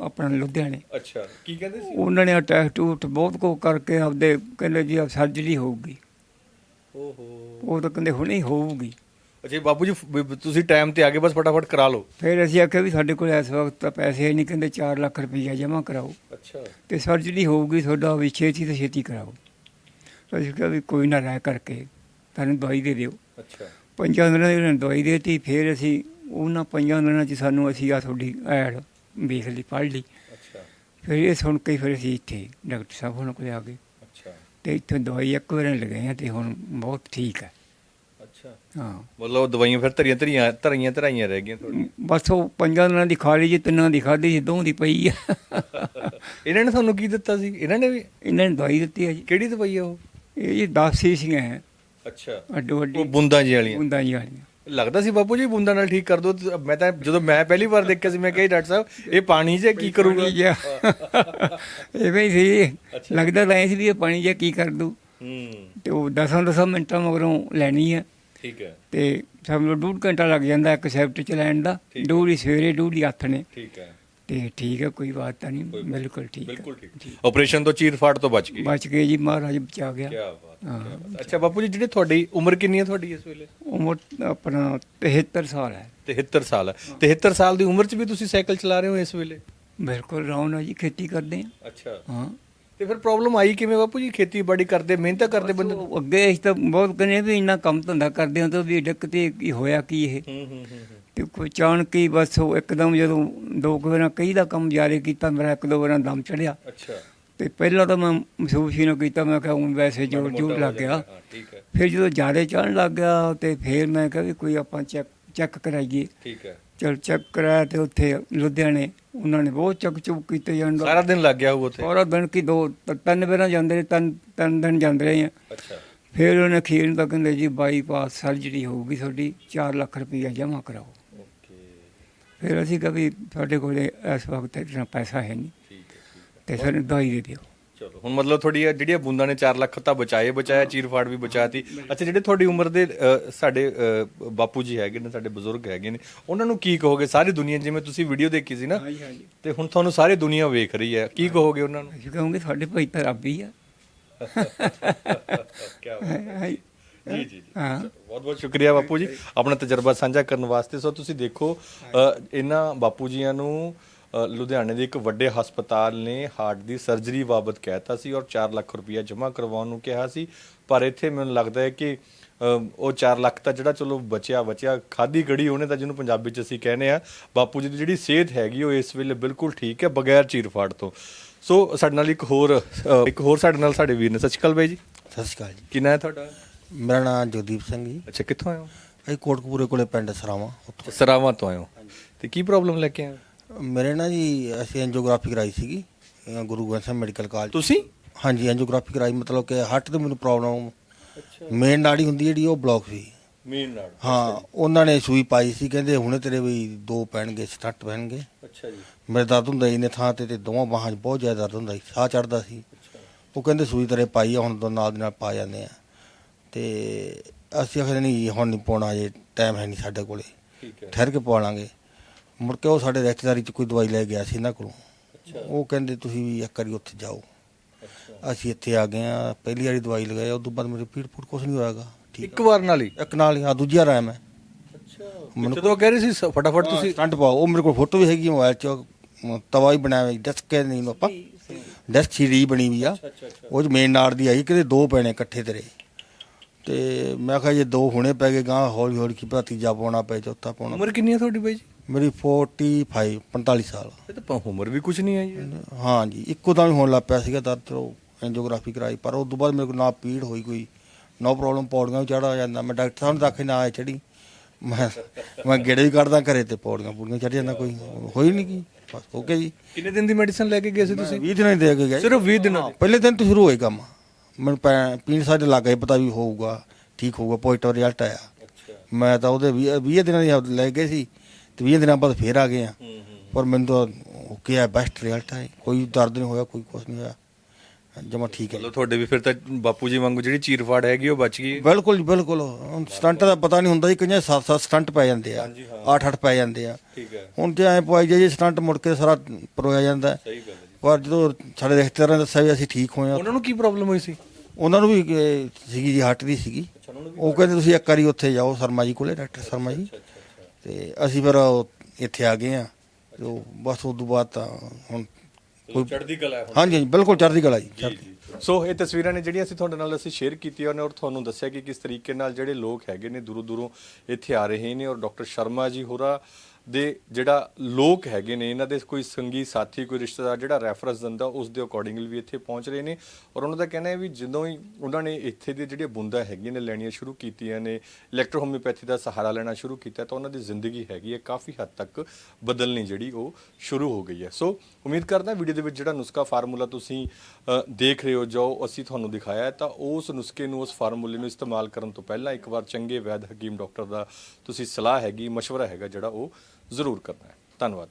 ਆਪਣਾ ਲੁਧਿਆਣੇ। ਅੱਛਾ ਕੀ ਕਹਿੰਦੇ ਸੀ? ਉਹਨਾਂ ਨੇ ਟੈਸਟ ਟੂਟ ਬਹੁਤ ਕੋ ਕਰਕੇ ਆਪਦੇ ਕਹਿੰਦੇ ਜੀ ਸਰਜਰੀ ਹੋਊਗੀ। ਓਹੋ। ਉਹ ਤਾਂ ਕਹਿੰਦੇ ਹੁਣੇ ਹੀ ਹੋਊਗੀ। ਅੱਛਾ ਬਾਪੂ ਜੀ ਤੁਸੀਂ ਟਾਈਮ ਤੇ ਆ ਗਏ ਬਸ ਫਟਾਫਟ ਕਰਾ ਲਓ। ਫਿਰ ਅਸੀਂ ਆਖਿਆ ਵੀ ਸਾਡੇ ਕੋਲ ਇਸ ਵਕਤ ਤਾਂ ਪੈਸੇ ਨਹੀਂ ਕਹਿੰਦੇ 4 ਲੱਖ ਰੁਪਈਆ ਜਮ੍ਹਾਂ ਕਰਾਓ। ਅੱਛਾ। ਤੇ ਸਰਜਰੀ ਹੋਊਗੀ ਤੁਹਾਡਾ ਵੀ ਛੇਤੀ ਤੋਂ ਛੇਤੀ ਕਰਾਓ। ਤਾਂ ਅਸੀਂ ਕਿਹਾ ਵੀ ਕੋਈ ਨਾ ਰਹਿ ਕਰਕੇ ਤੁਹਾਨੂੰ ਦਵਾਈ ਦੇ ਦਿਓ। ਅੱਛਾ। ਪੰਜਾਂ ਦਿਨਾਂ ਦੀ ਉਹਨਾਂ ਨੇ ਦਵਾਈ ਦਿੱਤੀ ਫਿਰ ਅਸੀਂ ਉਹਨਾਂ ਪੰਜਾਂ ਦਿਨਾਂ 'ਚ ਸਾਨੂੰ ਅਸੀਂ ਆ ਤੁਹਾਡੀ ਐਡ ਵੇਖ ਲਈ ਪੜ੍ਹ ਲਈ। ਅੱਛਾ। ਫਿਰ ਇਹ ਸੁਣ ਕੇ ਫਿਰ ਅਸੀਂ ਇੱਥੇ ਡਾਕਟਰ ਸਾਹਿਬ ਉਹਨਾਂ ਕੋਲ ਆ ਗਏ। ਅੱਛਾ। ਤੇ ਇੱਥੇ ਦਵਾਈ ਇੱਕ ਵਾਰ ਲਗਾਈ ਆ ਤੇ ਹੁਣ ਬਹੁਤ ਠੀਕ ਹੈ ਅੱਛਾ। ਹਾਂ। ਮਤਲਬ ਦਵਾਈਆਂ ਫਿਰ ਧਰੀਆਂ ਧਰੀਆਂ ਧਰੀਆਂ ਧਰਾਈਆਂ ਰਹਿ ਗਈਆਂ ਤੁਹਾਡੀਆਂ। ਬਸ ਉਹ ਪੰਜਾਂ ਦਿਨਾਂ ਦੀ ਖਾ ਲਈ ਜੀ ਤਿੰਨਾਂ ਦੀ ਖਾਧੀ ਸੀ ਦੋ ਦੀ ਪਈ ਆ। ਇਹਨਾਂ ਨੇ ਤੁਹਾਨੂੰ ਕੀ ਦਿੱਤਾ ਸੀ? ਇਹਨਾਂ ਨੇ ਵੀ ਇਹਨਾਂ ਨੇ ਦਵਾਈ ਦਿੱਤੀ ਹੈ ਜੀ। ਕਿਹੜੀ ਦਵਾਈ ਆ ਉਹ? ਇਹ ਜੀ 10 ਸੀਸੀਆਂ ਹੈ ਅੱਛਾ। ਅੱਡੋ ਉਹ ਅੱਡੀ ਬੁੰਦਾਂ ਜੀ ਵਾਲੀਆਂ। ਬੁੰਦਾਂ ਜੀ ਵਾਲੀਆਂ। ਲੱਗਦਾ ਸੀ ਬਾਪੂ ਜੀ ਬੁੰਦਾਂ ਨਾਲ ਠੀਕ ਕਰ ਦੋ। ਮੈਂ ਤਾਂ ਜਦੋਂ ਮੈਂ ਪਹਿਲੀ ਵਾਰ ਦੇਖਿਆ ਸੀ ਮੈਂ ਕਿਹਾ ਜੀ ਡਾਕਟਰ ਸਾਹਿਬ ਇਹ ਪਾਣੀ 'ਚ ਕੀ ਕਰੂਗਾ? ਐਵੇਂ ਹੀ ਸੀ। ਲੱਗਦਾ ਤਾਂ ਸੀ ਵੀ ਇਹ ਪਾਣੀ ਜਿਹਾ ਕੀ ਕਰ ਦੂ ਹੂੰ। ਤੇ ਉਹ 10 ਦਸਾਂ ਮਿੰਟਾਂ ਮਗਰੋਂ ਲੈਣੀ ਹੈ ਠੀਕ ਹੈ। ਤੇ ਸਾਨੂੰ ਡੂਢ ਘੰਟਾ ਲੱਗ ਜਾਂਦਾ ਇੱਕ ਸੈਫਟ ਚ ਲੈਣ ਦਾ। ਡੂਢੀ ਸਵੇਰੇ ਡੂਢੀ ਹੱਥ ਨੇ। ਠੀਕ ਹੈ। ਤੇ ਠੀਕ ਹੈ ਕੋਈ ਬਾਤ ਤਾਂ ਨਹੀਂ। ਬਿਲਕੁਲ ਠੀਕ ਬਿਲਕੁਲ ਠੀਕ। ਆਪਰੇਸ਼ਨ ਤੋਂ ਚੀਰ ਫਾੜ ਤੋਂ ਬਚ ਗਏ। ਬਚ ਗਏ ਜੀ ਮਹਾਰਾਜ ਬਚਾ ਗਿਆ। ਕੀ ਬਾਤ ਹਾਂ। ਅੱਛਾ ਬਾਪੂ ਜੀ ਜਿਹੜੀ ਤੁਹਾਡੀ ਉਮਰ ਕਿੰਨੀ ਹੈ ਤੁਹਾਡੀ ਇਸ ਵੇਲੇ? ਉਮਰ ਆਪਣਾ 73 ਸਾਲ ਹੈ। 73 ਸਾਲ ਹੈ। 73 ਸਾਲ ਦੀ ਉਮਰ 'ਚ ਵੀ ਤੁਸੀਂ ਸਾਈਕਲ ਚਲਾ ਰਹੇ ਹੋ ਇਸ ਵੇਲੇ? ਬਿਲਕੁਲ ਰੌਣ ਜੀ ਖੇਤੀ ਕਰਦੇ ਆ ਅੱਛਾ। ਹਾਂ। ਤੇ ਫਿਰ ਪ੍ਰੋਬਲਮ ਆਈ ਕਿਵੇਂ ਬਾਪੂ ਜੀ? ਖੇਤੀਬਾੜੀ ਕਰਦੇ ਮਿਹਨਤ ਕਰਦੇ ਬੰਦੇ ਉਹ ਅੱਗੇ ਅਸੀਂ ਤਾਂ ਬਹੁਤ ਕਹਿੰਦੇ ਵੀ ਇੰਨਾ ਕੰਮ ਧੰਦਾ ਕਰਦੇ ਹਾਂ ਤਾਂ ਵੀ ਦਿੱਕਤ ਕੀ ਹੋਇਆ ਕੀ ਇਹ? ਹੂੰ ਹੂੰ ਹੂੰ ਤੇ ਕੋਈ ਅਚਾਨਕ ਹੀ ਬਸ ਉਹ ਇੱਕਦਮ ਜਦੋਂ ਦੋ ਕੁ ਵਾਰਾਂ ਕਈ ਦਾ ਕੰਮ ਜਾਰੀ ਕੀਤਾ ਮੇਰਾ ਇੱਕ ਦੋ ਵਾਰਾਂ ਦਮ ਚੜਿਆ। ਅੱਛਾ। ਤੇ ਪਹਿਲਾਂ ਤਾਂ ਮੈਂ ਮਹਿਸੂਸ ਹੀ ਨਾ ਕੀਤਾ ਮੈਂ ਕਿਹਾ ਊਂ ਵੈਸੇ ਜੋਰ ਜੋਰ ਲੱਗ ਗਿਆ। ਹਾਂ ਠੀਕ ਹੈ। ਫਿਰ ਜਦੋਂ ਜ਼ਿਆਦਾ ਚੜਨ ਲੱਗ ਗਿਆ ਤੇ ਫਿਰ ਮੈਂ ਕਿਹਾ ਵੀ ਕੋਈ ਆਪਾਂ ਚੈੱਕ ਚੈੱਕ ਕਰਾਈਏ। ਠੀਕ ਹੈ। ਚਲ ਚੈੱਕ ਕਰਾਇਆ ਤੇ ਉੱਥੇ ਲੁਧਿਆਣੇ ਉਹਨਾਂ ਨੇ ਬਹੁਤ ਚੱਕ ਚੁੱਕ ਕੀਤੇ ਜਾਂਦਾ ਸਾਰਾ ਦਿਨ ਲੱਗ ਗਿਆ ਹੋਊ ਉੱਥੇ? ਸਾਰਾ ਦਿਨ ਕੀ ਦੋ ਤਿੰਨ ਵਾਰਾਂ ਜਾਂਦੇ ਰਹੇ ਤਿੰਨ ਤਿੰਨ ਦਿਨ ਜਾਂਦੇ ਰਹੇ ਆ। ਅੱਛਾ। ਫਿਰ ਉਹਨੇ ਅਖੀਰ ਨੂੰ ਤਾਂ ਕਹਿੰਦੇ ਜੀ ਬਾਈਪਾਸ ਸਰਜਰੀ ਹੋਊਗੀ ਤੁਹਾਡੀ 4 ਲੱਖ ਰੁਪਈਆ ਜਮ੍ਹਾਂ ਕਰਾਓ। ਓਕੇ। ਫਿਰ ਅਸੀਂ ਕਿਹਾ ਵੀ ਸਾਡੇ ਕੋਲੇ ਇਸ ਵਕਤ ਇਤਨਾ ਪੈਸਾ ਹੈ ਨਹੀਂ। ਠੀਕ ਹੈ ਠੀਕ ਤੇ ਸਾਨੂੰ ਦਵਾਈ ਦੇ ਦਿਓ। ਹੁਣ ਮਤਲਬ ਤੁਹਾਡੀ ਇਹ ਜਿਹੜੀਆਂ ਬੂੰਦਾਂ ਨੇ 4 ਲੱਖ ਤਾਂ ਬਚਾਏ ਬਚਾਇਆ ਚੀਰ ਫਾੜ ਵੀ ਬਚਾਤੀ। ਅੱਛਾ ਜਿਹੜੇ ਤੁਹਾਡੀ ਉਮਰ ਦੇ ਅ, ਸਾਡੇ ਅ, ਬਾਪੂ ਜੀ ਹੈਗੇ ਨੇ ਸਾਡੇ ਬਜ਼ੁਰਗ ਹੈਗੇ ਨੇ ਉਹਨਾਂ ਨੂੰ ਕੀ ਕਹੋਗੇ? ਸਾਰੀ ਦੁਨੀਆ ਜਿਵੇਂ ਤੁਸੀਂ ਵੀਡੀਓ ਦੇਖੀ ਸੀ ਨਾ ਹਾਂਜੀ ਹਾਂਜੀ। ਤੇ ਹੁਣ ਤੁਹਾਨੂੰ ਸਾਰੀ ਦੁਨੀਆ ਵੇਖ ਰਹੀ ਹੈ। ਕੀ ਕਹੋਗੇ ਉਹਨਾਂ ਨੂੰ? ਅਸੀਂ ਕਹਾਂਗੇ ਸਾਡੇ ਭਾਈ ਤਾਂ ਰੱਬ ਹੀ ਆ। ਕੀ ਹਾਂਜੀ। ਜੀ ਜੀ ਹਾਂ। ਬਹੁਤ ਬਹੁਤ ਸ਼ੁਕਰੀਆ ਬਾਪੂ ਜੀ। ਆਪਣਾ ਤਜਰਬਾ ਸਾਂਝਾ ਕਰਨ ਵਾਸਤੇ। ਸੋ ਤੁਸੀਂ ਦੇਖੋ ਅ, ਇਹਨਾਂ ਬਾਪੂ ਜੀਆਂ ਨੂੰ ਲੁਧਿਆਣੇ ਦੇ ਇੱਕ ਵੱਡੇ ਹਸਪਤਾਲ ਨੇ ਹਾਰਟ ਦੀ ਸਰਜਰੀ ਬਾਬਤ ਕਹਿਤਾ ਸੀ ਔਰ 4 ਲੱਖ ਰੁਪਇਆ ਜਮ੍ਹਾਂ ਕਰਵਾਉਣ ਨੂੰ ਕਿਹਾ ਸੀ। ਪਰ ਇੱਥੇ ਮੈਨੂੰ ਲੱਗਦਾ ਹੈ ਕਿ ਉਹ 4 ਲੱਖ ਤਾਂ ਜਿਹੜਾ ਚਲੋ ਬਚਿਆ ਬਚਿਆ ਖਾਦੀ ਗੜੀ ਉਹਨੇ ਤਾਂ ਜਿਹਨੂੰ ਪੰਜਾਬੀ ਚ ਅਸੀਂ ਕਹਿੰਦੇ ਆ ਬਾਪੂ ਜੀ ਦੀ ਜਿਹੜੀ ਸਿਹਤ ਹੈਗੀ ਉਹ ਇਸ ਵੇਲੇ ਬਿਲਕੁਲ ਠੀਕ ਹੈ ਬਗੈਰ ਚੀਰਫਾੜ ਤੋਂ। ਸੋ ਸਾਡੇ ਨਾਲ ਇੱਕ ਹੋਰ ਇੱਕ ਹੋਰ ਸਾਡੇ ਨਾਲ ਸਾਡੇ ਵੀਰ ਨੇ। ਸਤਿ ਸ਼੍ਰੀ ਅਕਾਲ ਬਾਈ ਜੀ। ਸਤਿ ਸ਼੍ਰੀ ਅਕਾਲ ਜੀ। ਕਿੰਨਾ ਹੈ ਤੁਹਾਡਾ? ਮੇਰਾ ਨਾਮ ਜਗਦੀਪ ਸਿੰਘ ਜੀ। ਅੱਛਾ ਕਿੱਥੋਂ ਆਏ ਹੋ? ਅਸੀਂ ਕੋਟਕਪੂਰੇ ਕੋਲੇ ਪਿੰਡ ਸਰਾਵਾਂ ਉੱਥੋਂ। ਸਰਾਵਾਂ ਤੋਂ ਆਏ ਹੋ। ਤੇ ਕੀ ਪ੍ਰੋਬਲਮ ਲੈ ਕੇ ਆਏ? ਮੇਰੇ ਨਾ ਜੀ ਅਸੀਂ ਐਂਜੀਓਗ੍ਰਾਫੀ ਕਰਾਈ ਸੀਗੀ ਅਹ ਗੁਰੂ ਗ੍ਰੰਥ ਸਾਹਿਬ ਮੈਡੀਕਲ ਕਾਲਜ ਤੁਸੀਂ? ਹਾਂਜੀ ਐਂਜੀਓਗ੍ਰਾਫੀ ਕਰਾਈ ਮਤਲਬ ਕਿ ਹਾਰਟ ਤੇ ਮੈਨੂੰ ਪ੍ਰੋਬਲਮ ਮੇਨ ਨਾੜੀ ਹੁੰਦੀ ਜਿਹੜੀ ਉਹ ਬਲੌਕ ਸੀ। ਮੀਨ ਨਾਲ ਹਾਂ ਉਹਨਾਂ ਨੇ ਸੂਈ ਪਾਈ ਸੀ ਕਹਿੰਦੇ ਹੁਣੇ ਤੇਰੇ ਵੀ ਦੋ ਪੈਣਗੇ ਸਟੱਟ ਪੈਣਗੇ। ਅੱਛਾ ਜੀ। ਮੇਰੇ ਦਰਦ ਹੁੰਦਾ ਇਹਨੇ ਥਾਂ ਤੇ ਤੇ ਦੋਵਾਂ ਬਾਹਾਂ 'ਚ ਬਹੁਤ ਜ਼ਿਆਦਾ ਦਰਦ ਹੁੰਦਾ ਸੀ ਸਾਹ ਚੜਦਾ ਸੀ। ਉਹ ਕਹਿੰਦੇ ਸੂਈ ਤੇਰੇ ਪਾਈ ਆ ਹੁਣ ਤੋਂ ਨਾਲ ਦੀ ਨਾਲ ਪਾ ਜਾਂਦੇ ਆ। ਤੇ ਅਸੀਂ ਆਖਦੇ ਨਹੀਂ ਹੁਣ ਨਹੀਂ ਪਾਉਣਾ ਜੇ ਟਾਈਮ ਹੈ ਨਹੀਂ ਸਾਡੇ ਕੋਲੇ। ਠੀਕ ਹੈ। ਠਹਿਰ ਕੇ ਪਵਾ ਲਾਂਗੇ। ਮੁੜ ਕੇ ਉਹ ਸਾਡੇ ਰਿਸ਼ਤੇਦਾਰੀ 'ਚ ਕੋਈ ਦਵਾਈ ਲੈ ਗਿਆ ਸੀ ਇਹਨਾਂ ਕੋਲੋਂ। ਉਹ ਕਹਿੰਦੇ ਤੁਸੀਂ ਵੀ ਇੱਕ ਵਾਰੀ ਉੱਥੇ ਜਾਓ। ਅਸੀਂ ਇੱਥੇ ਆ ਗਏ ਆ ਪਹਿਲੀ ਵਾਰੀ ਦਵਾਈ ਲਗਾਈ ਉਸ ਤੋਂ ਬਾਅਦ ਮੇਰੇ ਪੀੜ ਪੂੜ ਕੁਝ ਨਹੀਂ ਹੋਇਆਗਾ ਠੀਕ ਇੱਕ ਵਾਰ ਨਾਲ ਹੀ? ਇੱਕ ਨਾਲ ਹੀ ਆ ਦੂਜੀ ਵਾਰ ਆਇਆ ਮੈਂ। ਮੈਨੂੰ ਜਦੋਂ ਕਹਿ ਰਹੇ ਸੀ ਸ- ਫਟਾਫਟ ਤੁਸੀਂ ਸਟੰਟ ਪਾਓ। ਉਹ ਮੇਰੇ ਕੋਲ ਫੋਟੋ ਵੀ ਹੈਗੀ ਮੋਬਾਈਲ 'ਚ। ਅਮ, ਤਵਾ ਹੀ ਬਣਾਇਆ ਹੋਇਆ ਡੈਸਕ ਕਹਿੰਦੇ ਨਹੀਂ ਆਪਾਂ। ਡੈਸਕ ਸੀਰੀ ਬਣੀ ਵੀ ਆ। ਉਹ 'ਚ ਮੇਨ ਨਾੜ ਦੀ ਆਈ ਕਿਤੇ ਦੋ ਪੈਣੇ ਇਕੱਠੇ ਤੇਰੇ। ਤੇ ਮੈਂ ਕਿਹਾ ਜੇ ਦੋ ਹੁਣੇ ਪੈ ਗਏ ਗਾਂ ਹੌਲੀ ਹੌਲੀ ਕੀ ਪਤਾ ਤੀਜਾ ਪਾਉਣਾ ਪਏ ਚੌਥਾ ਪਾਉਣਾ ਉਮਰ ਕਿੰਨੀ ਹੈ ਤੁਹਾਡੀ ਬਾਈ ਜੀ? ਮੇਰੀ 45 45 ਸਾਲ। ਇਹ ਤਾਂ ਉਮਰ ਵੀ ਕੁਝ ਨਹੀਂ ਹੈ ਜੀ। ਹਾਂ ਜੀ ਇੱਕੋ ਦਮ ਹੀ ਹੋਣ ਲੱਗ ਪਿਆ ਸੀਗਾ ਦਰਦ ਉਹ ਐਂਜੀਓਗ੍ਰਾਫੀ ਕਰਾਈ ਪਰ ਉਸ ਤੋਂ ਬਾਅਦ ਮੇਰੇ ਕੋਲ ਨਾ ਪੀੜ ਹੋਈ ਕੋਈ ਨੋ ਪ੍ਰੋਬਲਮ ਪੌੜੀਆਂ ਵੀ ਚੜਾ ਜਾਂਦਾ। ਮੈਂ ਡਾਕਟਰ ਸਾਹਿਬ ਨੂੰ ਆਖੇ ਨਾ ਆਏ ਚੜੀ ਮੈਂ ਮੈਂ ਗੇੜੇ ਵੀ ਕੱਢਦਾ ਘਰੇ ਤੇ ਪੌੜੀਆਂ ਪੂੜੀਆਂ ਚੜ ਜਾਂਦਾ ਕੋਈ ਹੋਈ ਨਹੀਂ ਕੀ? ਬਸ ਓਕੇ ਜੀ। ਕਿੰਨੇ ਦਿਨ ਦੀ ਮੈਡੀਸਨ ਲੈ ਕੇ ਗਏ ਸੀ ਤੁਸੀਂ? 20 ਦਿਨਾਂ ਹੀ ਦੇ ਕੇ ਗਏ ਸਿਰਫ 20 ਦਿਨਾਂ ਪਹਿਲੇ ਦਿਨ ਤੋਂ ਸ਼ੁਰੂ ਹੋਏ ਕੰਮ। ਮੈਨੂੰ ਪੈ- ਪੀਣ ਸਾਡੇ ਲੱਗ ਗਿਆ ਪਤਾ ਵੀ ਹੋਊਗਾ ਠੀਕ ਹੋਊਗਾ ਪੋਜ਼ਿਟਿਵ ਰਿਜ਼ਲਟ ਆਇਆ। ਮੈਂ ਤਾਂ ਉਹਦੇ 20 20 ਦਿਨਾਂ ਦੀ ਲੈ ਗਏ ਸੀ। ਤੇ 20 ਦਿਨਾਂ ਬਾਅਦ ਫੇਰ ਆ ਗਏ ਆ। ਪਰ ਮੈਨੂੰ ਤਾਂ ਓਕੇ ਆ ਬੈਸਟ ਰਿਜ਼ਲਟ ਹੈ ਕੋਈ ਦਰਦ ਨਹੀਂ ਹੋਇਆ ਕੋਈ ਕੁਝ ਨਹੀਂ ਹੋਇਆ। ਜਮਾ ਠੀਕ ਹੈ। ਮਤਲਬ ਤੁਹਾਡੇ ਵੀ ਫਿਰ ਤਾਂ ਬਾਪੂ ਜੀ ਵਾਂਗੂ ਜਿਹੜੀ ਚੀਰਫਾੜ ਹੈਗੀ ਉਹ ਬਚ ਗਈ। ਬਿਲਕੁਲ ਜੀ, ਬਿਲਕੁਲ। ਹੁਣ ਸਟੰਟ ਦਾ ਪਤਾ ਨਹੀਂ ਹੁੰਦਾ ਜੀ ਸੱਤ ਸੱਤ ਸਟੰਟ ਪੈ ਜਾਂਦੇ ਆ। ਅੱਠ ਅੱਠ ਪੈ ਜਾਂਦੇ ਆ। ਠੀਕ ਹੈ। ਹੁਣ ਜੇ ਐ ਪਵਾਈ ਜਾਈਏ ਸਟੰਟ ਮੁੜ ਕੇ ਸਾਰਾ ਪਰੋਇਆ ਜਾਂਦਾ। ਹੈ। ਸਹੀ ਗੱਲ ਹੈ ਪਰ ਜਦੋਂ ਸਾਡੇ ਰਿਸ਼ਤੇਦਾਰਾਂ ਨੇ ਦੱਸਿਆ ਵੀ ਅਸੀਂ ਠੀਕ ਹੋਏ ਆ। ਉਹਨਾਂ ਨੂੰ ਕੀ ਪ੍ਰੋਬਲਮ ਹੋਈ ਸੀ? ਉਹਨਾਂ ਨੂੰ ਵੀ ਸੀਗੀ ਜੀ ਹਾਰਟ ਦੀ ਸੀਗੀ। ਉਹ ਕਹਿੰਦੇ ਤੁਸੀਂ ਇੱਕ ਵਾਰੀ ਉੱਥੇ ਜਾਓ ਸ਼ਰਮਾ ਜੀ ਕੋਲੇ ਡਾਕਟਰ ਸ਼ਰਮਾ ਜੀ। ਤੇ ਅਸੀਂ ਫਿਰ ਉਹ ਇੱਥੇ ਆ ਗਏ ਆ। ਉਹ ਬਸ ਉਸ ਤੋਂ ਬਾਅਦ ਤਾਂ ਹੁਣ ਕੋਈ ਚੜ੍ਹਦੀ ਕਲਾ ਹੈ ਹਾਂਜੀ ਹਾਂਜੀ ਬਿਲਕੁਲ ਚੜ੍ਹਦੀ ਕਲਾ ਜੀ ਚੜ੍ਹਦੀ। ਸੋ ਇਹ ਤਸਵੀਰਾਂ ਨੇ ਜਿਹੜੀਆਂ ਅਸੀਂ ਤੁਹਾਡੇ ਨਾਲ ਅਸੀਂ ਸ਼ੇਅਰ ਕੀਤੀਆਂ ਨੇ ਔਰ ਤੁਹਾਨੂੰ ਦੱਸਿਆ ਕਿ ਕਿਸ ਤਰੀਕੇ ਨਾਲ ਜਿਹੜੇ ਲੋਕ ਹੈਗੇ ਨੇ ਦੂਰੋਂ ਦੂਰੋਂ ਇੱਥੇ ਆ ਰਹੇ ਨੇ ਔਰ ਡਾਕਟਰ ਸ਼ਰਮਾ ਜੀ ਹੋਰਾ ਦੇ ਜਿਹੜਾ ਲੋਕ ਹੈਗੇ ਨੇ ਇਹਨਾਂ ਦੇ ਕੋਈ ਸੰਗੀ ਸਾਥੀ ਕੋਈ ਰਿਸ਼ਤੇਦਾਰ ਜਿਹੜਾ ਰੈਫਰੈਂਸ ਦਿੰਦਾ ਉਸ ਦੇ ਅਕੋਰਡਿੰਗਲੀ ਵੀ ਇੱਥੇ ਪਹੁੰਚ ਰਹੇ ਨੇ ਔਰ ਉਹਨਾਂ ਦਾ ਕਹਿਣਾ ਹੈ ਵੀ ਜਦੋਂ ਹੀ ਉਹਨਾਂ ਨੇ ਇੱਥੇ ਦੀ ਜਿਹੜੀਆਂ ਬੁੰਦਾਂ ਹੈਗੀਆਂ ਨੇ ਲੈਣੀਆਂ ਸ਼ੁਰੂ ਕੀਤੀਆਂ ਨੇ ਇਲੈਕਟ੍ਰੋ ਹੋਮਿਓਪੈਥੀ ਦਾ ਸਹਾਰਾ ਲੈਣਾ ਸ਼ੁਰੂ ਕੀਤਾ ਤਾਂ ਉਹਨਾਂ ਦੀ ਜ਼ਿੰਦਗੀ ਹੈਗੀ ਹੈ ਕਾਫੀ ਹੱਦ ਤੱਕ ਬਦਲਣੀ ਜਿਹੜੀ ਉਹ ਸ਼ੁਰੂ ਹੋ ਗਈ ਹੈ ਸੋ ਉਮੀਦ ਕਰਦਾ ਵੀਡੀਓ ਦੇ ਵਿੱਚ ਜਿਹੜਾ ਨੁਸਖਾ ਫਾਰਮੂਲਾ ਤੁਸੀਂ ਅ, ਦੇਖ ਰਹੇ ਹੋ ਜੋ ਅਸੀਂ ਤੁਹਾਨੂੰ ਦਿਖਾਇਆ ਹੈ ਤਾਂ ਉਸ ਨੁਸਖੇ ਨੂੰ ਉਸ ਫਾਰਮੂਲੇ ਨੂੰ ਇਸਤੇਮਾਲ ਕਰਨ ਤੋਂ ਪਹਿਲਾਂ ਇੱਕ ਵਾਰ ਚੰਗੇ ਵੈਦ ਹਕੀਮ ਡਾਕਟਰ ਦਾ ਤੁਸੀਂ ਸਲਾਹ ਹੈਗੀ مشورہ ਹੈਗਾ ਜਿਹੜਾ ਉਹ ਜ਼ਰੂਰ ਕਰਨਾ ਹੈ। ਧੰਨਵਾਦ।